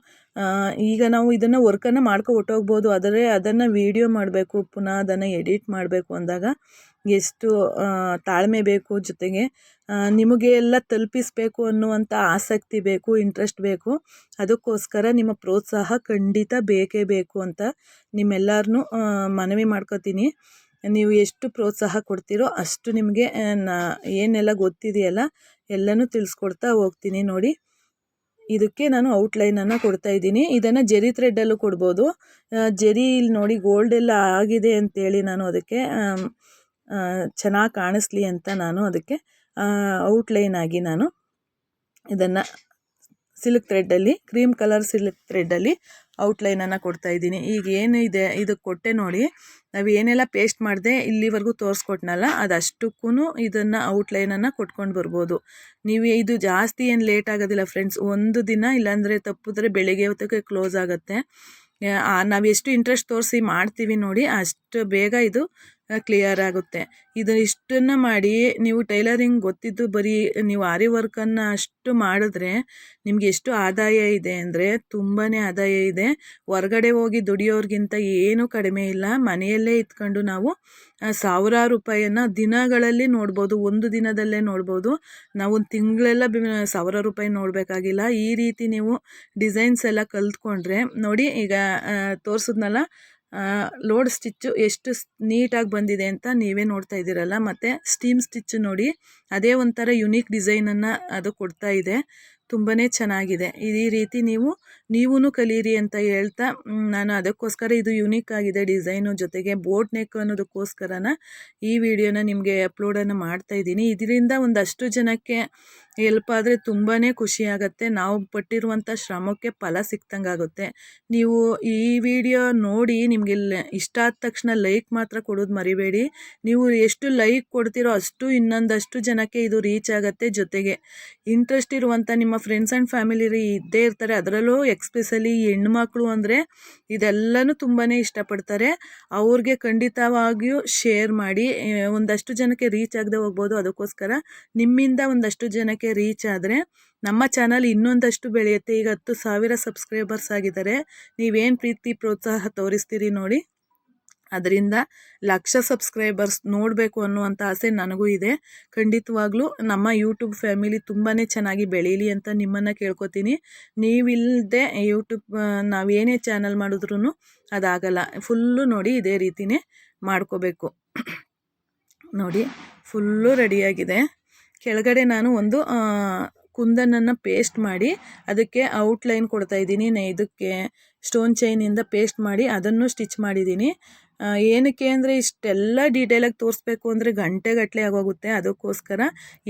ಈಗ ನಾವು ಇದನ್ನು ವರ್ಕನ್ನು ಮಾಡ್ಕೊ ಹೊಟ್ಟೋಗ್ಬೋದು ಆದರೆ ಅದನ್ನು ವೀಡಿಯೋ ಮಾಡಬೇಕು, ಪುನಃ ಅದನ್ನು ಎಡಿಟ್ ಮಾಡಬೇಕು ಅಂದಾಗ ಎಷ್ಟು ತಾಳ್ಮೆ ಬೇಕು ಜೊತೆಗೆ ನಿಮಗೆ ಎಲ್ಲ ತಲುಪಿಸ್ಬೇಕು ಅನ್ನುವಂಥ ಆಸಕ್ತಿ ಬೇಕು ಇಂಟ್ರೆಸ್ಟ್ ಬೇಕು, ಅದಕ್ಕೋಸ್ಕರ ನಿಮ್ಮ ಪ್ರೋತ್ಸಾಹ ಖಂಡಿತ ಬೇಕೇ ಬೇಕು ಅಂತ ನಿಮ್ಮೆಲ್ಲರನ್ನೂ ಮನವಿ ಮಾಡ್ಕೋತೀನಿ. ನೀವು ಎಷ್ಟು ಪ್ರೋತ್ಸಾಹ ಕೊಡ್ತೀರೋ ಅಷ್ಟು ನಿಮಗೆ ಏನೆಲ್ಲ ಗೊತ್ತಿದೆಯಲ್ಲ ಎಲ್ಲನೂ ತಿಳಿಸ್ಕೊಡ್ತಾ ಹೋಗ್ತೀನಿ ನೋಡಿ. ಇದಕ್ಕೆ ನಾನು ಔಟ್ಲೈನನ್ನು ಕೊಡ್ತಾ ಇದ್ದೀನಿ. ಇದನ್ನು ಜೆರಿ ಥ್ರೆಡ್ಡಲ್ಲೂ ಕೊಡ್ಬೋದು. ಜೆರಿ ಇಲ್ಲಿ ನೋಡಿ ಗೋಲ್ಡ್ ಎಲ್ಲ ಆಗಿದೆ ಅಂತೇಳಿ ನಾನು ಅದಕ್ಕೆ ಚೆನ್ನಾಗಿ ಕಾಣಿಸ್ಲಿ ಅಂತ ನಾನು ಅದಕ್ಕೆ ಔಟ್ಲೈನ್ ಆಗಿ ನಾನು ಇದನ್ನು ಸಿಲ್ಕ್ ಥ್ರೆಡ್ಡಲ್ಲಿ ಕ್ರೀಮ್ ಕಲರ್ ಸಿಲ್ಕ್ ಥ್ರೆಡ್ಡಲ್ಲಿ ಔಟ್ಲೈನನ್ನು ಕೊಡ್ತಾ ಇದ್ದೀನಿ. ಈಗ ಏನು ಇದೆ ಇದಕ್ಕೆ ಕೊಟ್ಟೆ ನೋಡಿ, ನಾವು ಏನೆಲ್ಲ ಪೇಸ್ಟ್ ಮಾಡಿದೆ ಇಲ್ಲಿವರೆಗೂ ತೋರಿಸ್ಕೊಟ್ನಲ್ಲ ಅದಷ್ಟಕ್ಕೂ ಇದನ್ನು ಔಟ್ಲೈನನ್ನು ಕೊಟ್ಕೊಂಡು ಬರ್ಬೋದು. ನೀವು ಇದು ಜಾಸ್ತಿ ಏನು ಲೇಟ್ ಆಗೋದಿಲ್ಲ ಫ್ರೆಂಡ್ಸ್ ಒಂದು ದಿನ ಇಲ್ಲಾಂದರೆ ತಪ್ಪಿದ್ರೆ ಬೆಳಿಗ್ಗೆ ಹೊತ್ತಿಗೆ ಕ್ಲೋಸ್ ಆಗುತ್ತೆ. ನಾವು ಎಷ್ಟು ಇಂಟ್ರೆಸ್ಟ್ ತೋರಿಸಿ ಮಾಡ್ತೀವಿ ನೋಡಿ, ಅಷ್ಟು ಬೇಗ ಇದು ಕ್ಲಿಯರ್ ಆಗುತ್ತೆ. ಇದು ಇಷ್ಟನ್ನು ಮಾಡಿ ನೀವು ಟೈಲರಿಂಗ್ ಗೊತ್ತಿದ್ದು ಬರೀ ನೀವು ಆರಿ ವರ್ಕನ್ನು ಅಷ್ಟು ಮಾಡಿದ್ರೆ ನಿಮಗೆ ಎಷ್ಟು ಆದಾಯ ಇದೆ ಅಂದರೆ ತುಂಬಾ ಆದಾಯ ಇದೆ. ಹೊರಗಡೆ ಹೋಗಿ ದುಡಿಯೋರಿಗಿಂತ ಏನೂ ಕಡಿಮೆ ಇಲ್ಲ. ಮನೆಯಲ್ಲೇ ಇದ್ಕೊಂಡು ನಾವು ಸಾವಿರಾರು ರೂಪಾಯಿಯನ್ನು ದಿನಗಳಲ್ಲಿ ನೋಡ್ಬೋದು, ಒಂದು ದಿನದಲ್ಲೇ ನೋಡ್ಬೋದು. ನಾವು ಒಂದು ತಿಂಗಳೆಲ್ಲ ಸಾವಿರ ರೂಪಾಯಿ ನೋಡಬೇಕಾಗಿಲ್ಲ. ಈ ರೀತಿ ನೀವು ಡಿಸೈನ್ಸ್ ಎಲ್ಲ ಕಲ್ತ್ಕೊಂಡ್ರೆ ನೋಡಿ ಈಗ ತೋರಿಸಿದ್ನಲ್ಲ ಲೋಡ್ ಸ್ಟಿಚ್ಚು ಎಷ್ಟು ನೀಟಾಗಿ ಬಂದಿದೆ ಅಂತ ನೀವೇ ನೋಡ್ತಾ ಇದ್ದೀರಲ್ಲ, ಮತ್ತು ಸ್ಟೀಮ್ ಸ್ಟಿಚ್ಚು ನೋಡಿ, ಅದೇ ಒಂಥರ ಯುನೀಕ್ ಡಿಸೈನನ್ನು ಅದು ಕೊಡ್ತಾ ಇದೆ. ತುಂಬಾ ಚೆನ್ನಾಗಿದೆ. ಈ ರೀತಿ ನೀವು ನೀವೂ ಕಲೀರಿ ಅಂತ ಹೇಳ್ತಾ ನಾನು ಅದಕ್ಕೋಸ್ಕರ ಇದು ಯುನೀಕ್ ಆಗಿದೆ ಡಿಸೈನು ಜೊತೆಗೆ ಬೋಟ್ ನೆಕ್ ಅನ್ನೋದಕ್ಕೋಸ್ಕರನ ಈ ವಿಡಿಯೋನ ನಿಮಗೆ ಅಪ್ಲೋಡನ್ನು ಮಾಡ್ತಾ ಇದ್ದೀನಿ. ಇದರಿಂದ ಒಂದಷ್ಟು ಜನಕ್ಕೆ ಹೆಲ್ಪ್ ಆದರೆ ತುಂಬಾ ಖುಷಿಯಾಗತ್ತೆ ನಾವು ಪಟ್ಟಿರುವಂಥ ಶ್ರಮಕ್ಕೆ ಫಲ ಸಿಕ್ತಂಗಾಗುತ್ತೆ ನೀವು ಈ ವಿಡಿಯೋ ನೋಡಿ ನಿಮಗೆ ಇಷ್ಟ ಆದ ತಕ್ಷಣ ಲೈಕ್ ಮಾತ್ರ ಕೊಡೋದು ಮರಿಬೇಡಿ. ನೀವು ಎಷ್ಟು ಲೈಕ್ ಕೊಡ್ತೀರೋ ಅಷ್ಟು ಇನ್ನೊಂದಷ್ಟು ಜನಕ್ಕೆ ಇದು ರೀಚ್ ಆಗುತ್ತೆ. ಜೊತೆಗೆ ಇಂಟ್ರೆಸ್ಟ್ ಇರುವಂಥ ನಿಮ್ಮ ಫ್ರೆಂಡ್ಸ್ ಆ್ಯಂಡ್ ಫ್ಯಾಮಿಲಿ ಇದ್ದೇ ಇರ್ತಾರೆ, ಅದರಲ್ಲೂ ಎಕ್ಸ್ಪೆಷಲಿ ಹೆಣ್ಮಕ್ಳು ಅಂದರೆ ಇದೆಲ್ಲನೂ ತುಂಬಾ ಇಷ್ಟಪಡ್ತಾರೆ. ಅವ್ರಿಗೆ ಖಂಡಿತವಾಗಿಯೂ ಶೇರ್ ಮಾಡಿ ಒಂದಷ್ಟು ಜನಕ್ಕೆ ರೀಚ್ ಆಗದೆ ಹೋಗ್ಬೋದು. ಅದಕ್ಕೋಸ್ಕರ ನಿಮ್ಮಿಂದ ಒಂದಷ್ಟು ಜನಕ್ಕೆ ರೀಚ್ ಆದರೆ ನಮ್ಮ ಚಾನಲ್ ಇನ್ನೊಂದಷ್ಟು ಬೆಳೆಯುತ್ತೆ. ಈಗ ಹತ್ತು ಸಾವಿರ ಸಬ್ಸ್ಕ್ರೈಬರ್ಸ್ ಆಗಿದ್ದಾರೆ. ನೀವೇನು ಪ್ರೀತಿ, ಪ್ರೋತ್ಸಾಹ ತೋರಿಸ್ತೀರಿ ನೋಡಿ. ಅದರಿಂದ ಲಕ್ಷ ಸಬ್ಸ್ಕ್ರೈಬರ್ಸ್ ನೋಡಬೇಕು ಅನ್ನುವಂಥ ಆಸೆ ನನಗೂ ಇದೆ. ಖಂಡಿತವಾಗ್ಲೂ ನಮ್ಮ ಯೂಟ್ಯೂಬ್ ಫ್ಯಾಮಿಲಿ ತುಂಬಾ ಚೆನ್ನಾಗಿ ಬೆಳೀಲಿ ಅಂತ ನಿಮ್ಮನ್ನು ಕೇಳ್ಕೊತೀನಿ. ನೀವಿಲ್ಲದೆ ಯೂಟ್ಯೂಬ್ ನಾವೇನೇ ಚಾನಲ್ ಮಾಡಿದ್ರೂ ಅದಾಗಲ್ಲ. ಫುಲ್ಲು ನೋಡಿ ಇದೇ ರೀತಿಯೇ ಮಾಡ್ಕೋಬೇಕು. ನೋಡಿ ಫುಲ್ಲು ರೆಡಿಯಾಗಿದೆ ಕೆಳಗಡೆ ನಾನು ಒಂದು ಕುಂದನನ್ನು ಪೇಸ್ಟ್ ಮಾಡಿ ಅದಕ್ಕೆ ಔಟ್ಲೈನ್ ಕೊಡ್ತಾ ಇದ್ದೀನಿ. ಇದಕ್ಕೆ ಸ್ಟೋನ್ ಚೈನಿಂದ ಪೇಸ್ಟ್ ಮಾಡಿ ಅದನ್ನು ಸ್ಟಿಚ್ ಮಾಡಿದ್ದೀನಿ. ಏನಕ್ಕೆ ಅಂದರೆ ಇಷ್ಟೆಲ್ಲ ಡೀಟೇಲಾಗಿ ತೋರಿಸ್ಬೇಕು ಅಂದರೆ ಗಂಟೆಗಟ್ಟಲೆ ಆಗೋಗುತ್ತೆ. ಅದಕ್ಕೋಸ್ಕರ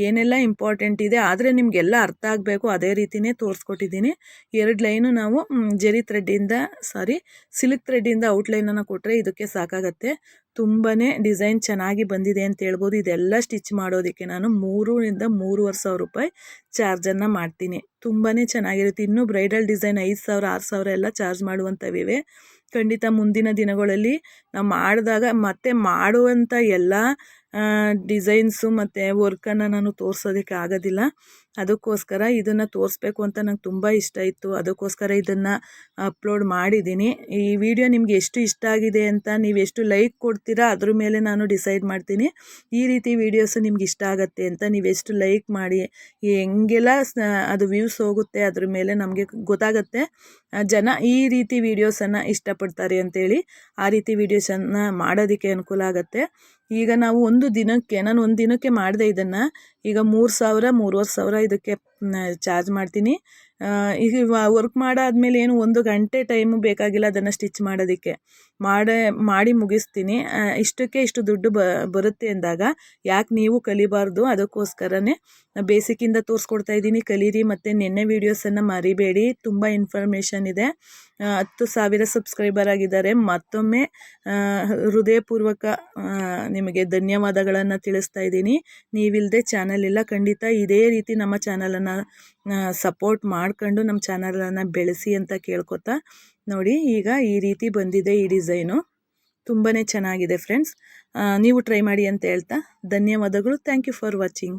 ಏನೆಲ್ಲ ಇಂಪಾರ್ಟೆಂಟ್ ಇದೆ ಆದರೆ ನಿಮಗೆಲ್ಲ ಅರ್ಥ ಆಗಬೇಕು. ಅದೇ ರೀತಿಯೇ ತೋರಿಸ್ಕೊಟ್ಟಿದ್ದೀನಿ. ಎರಡು ಲೈನು ನಾವು ಜೆರಿ ಥ್ರೆಡ್ಡಿಂದ ಸಾರಿ ಸಿಲ್ಕ್ ಥ್ರೆಡ್ಡಿಂದ ಔಟ್ಲೈನನ್ನು ಕೊಟ್ಟರೆ ಇದಕ್ಕೆ ಸಾಕಾಗತ್ತೆ. ತುಂಬಾ ಡಿಸೈನ್ ಚೆನ್ನಾಗಿ ಬಂದಿದೆ ಅಂತ ಹೇಳ್ಬೋದು. ಇದೆಲ್ಲ ಸ್ಟಿಚ್ ಮಾಡೋದಕ್ಕೆ ನಾನು ಮೂರರಿಂದ ಮೂರುವರೆ ಸಾವಿರ ರೂಪಾಯಿ ಚಾರ್ಜನ್ನು ಮಾಡ್ತೀನಿ. ತುಂಬಾ ಚೆನ್ನಾಗಿರುತ್ತೆ. ಇನ್ನೂ ಬ್ರೈಡಲ್ ಡಿಸೈನ್ ಐದು ಸಾವಿರ, ಆರು ಸಾವಿರ ಎಲ್ಲ ಚಾರ್ಜ್ ಮಾಡುವಂಥವಿವೆ ಖಂಡಿತ ಮುಂದಿನ ದಿನಗಳಲ್ಲಿ ನಾವು ಮಾಡಿದಾಗ ಮತ್ತೆ ಮಾಡುವಂಥ ಎಲ್ಲ ಡಿಸೈನ್ಸು ಮತ್ತು ವರ್ಕನ್ನು ನಾನು ತೋರ್ಸೋದಕ್ಕೆ ಆಗೋದಿಲ್ಲ. ಅದಕ್ಕೋಸ್ಕರ ಇದನ್ನು ತೋರಿಸ್ಬೇಕು ಅಂತ ನಂಗೆ ತುಂಬ ಇಷ್ಟ ಇತ್ತು. ಅದಕ್ಕೋಸ್ಕರ ಇದನ್ನು ಅಪ್ಲೋಡ್ ಮಾಡಿದ್ದೀನಿ ಈ ವಿಡಿಯೋ ನಿಮಗೆ ಎಷ್ಟು ಇಷ್ಟ ಆಗಿದೆ ಅಂತ ನೀವು ಎಷ್ಟು ಲೈಕ್ ಕೊಡ್ತೀರಾ ಅದ್ರ ಮೇಲೆ ನಾನು ಡಿಸೈಡ್ ಮಾಡ್ತೀನಿ. ಈ ರೀತಿ ವೀಡಿಯೋಸು ನಿಮ್ಗೆ ಇಷ್ಟ ಆಗುತ್ತೆ ಅಂತ ನೀವು ಎಷ್ಟು ಲೈಕ್ ಮಾಡಿ, ಹೆಂಗೆಲ್ಲ ಅದು ವ್ಯೂಸ್ ಹೋಗುತ್ತೆ ಅದ್ರ ಮೇಲೆ ನಮಗೆ ಗೊತ್ತಾಗುತ್ತೆ. ಜನ ಈ ರೀತಿ ವೀಡಿಯೋಸನ್ನು ಇಷ್ಟಪಡ್ತಾರೆ ಅಂತೇಳಿ ಆ ರೀತಿ ವೀಡಿಯೋಸನ್ನು ಮಾಡೋದಕ್ಕೆ ಅನುಕೂಲ ಆಗುತ್ತೆ. ಈಗ ನಾವು ಒಂದು ದಿನಕ್ಕೆ, ನಾನು ಒಂದು ದಿನಕ್ಕೆ ಮಾಡಿದೆ ಇದನ್ನು. ಈಗ ಮೂರು ಸಾವಿರ, ಮೂರುವರೆ ಸಾವಿರ ಇದಕ್ಕೆ ಚಾರ್ಜ್ ಮಾಡ್ತೀನಿ. ಈಗ ವರ್ಕ್ ಮಾಡಾದಮೇಲೆ ಏನು ಒಂದು ಗಂಟೆ ಟೈಮು ಬೇಕಾಗಿಲ್ಲ ಅದನ್ನು ಸ್ಟಿಚ್ ಮಾಡೋದಕ್ಕೆ. ಮಾಡೇ, ಮಾಡಿ ಮುಗಿಸ್ತೀನಿ. ಇಷ್ಟಕ್ಕೆ ಇಷ್ಟು ದುಡ್ಡು ಬರುತ್ತೆ ಅಂದಾಗ ಯಾಕೆ ನೀವು ಕಲಿಬಾರ್ದು ಅದಕ್ಕೋಸ್ಕರನೇ ಬೇಸಿಕ್ಕಿಂದ ತೋರಿಸ್ಕೊಡ್ತಾ ಇದ್ದೀನಿ. ಕಲೀರಿ ಮತ್ತು ನಿನ್ನೆ ವೀಡಿಯೋಸನ್ನು ಮರಿಬೇಡಿ. ತುಂಬ ಇನ್ಫಾರ್ಮೇಷನ್ ಇದೆ. ಹತ್ತು ಸಾವಿರ ಸಬ್ಸ್ಕ್ರೈಬರ್ ಆಗಿದ್ದಾರೆ. ಮತ್ತೊಮ್ಮೆ ಹೃದಯಪೂರ್ವಕ ನಿಮಗೆ ಧನ್ಯವಾದಗಳನ್ನು ತಿಳಿಸ್ತಾ ಇದ್ದೀನಿ. ನೀವಿಲ್ಲದೆ ಚಾನಲ್ ಇಲ್ಲ. ಖಂಡಿತ ಇದೇ ರೀತಿ ನಮ್ಮ ಚಾನಲನ್ನು ಸಪೋರ್ಟ್ ಮಾಡ್ಕೊಂಡು ನಮ್ಮ ಚಾನಲನ್ನು ಬೆಳೆಸಿ ಅಂತ ಕೇಳ್ಕೊತಾ ನೋಡಿ ಈಗ ಈ ರೀತಿ ಬಂದಿದೆ ಈ ಡಿಸೈನು ತುಂಬಾ ಚೆನ್ನಾಗಿದೆ ಫ್ರೆಂಡ್ಸ್ ನೀವು ಟ್ರೈ ಮಾಡಿ ಅಂತ ಹೇಳ್ತಾ ಧನ್ಯವಾದಗಳು. Thank you for watching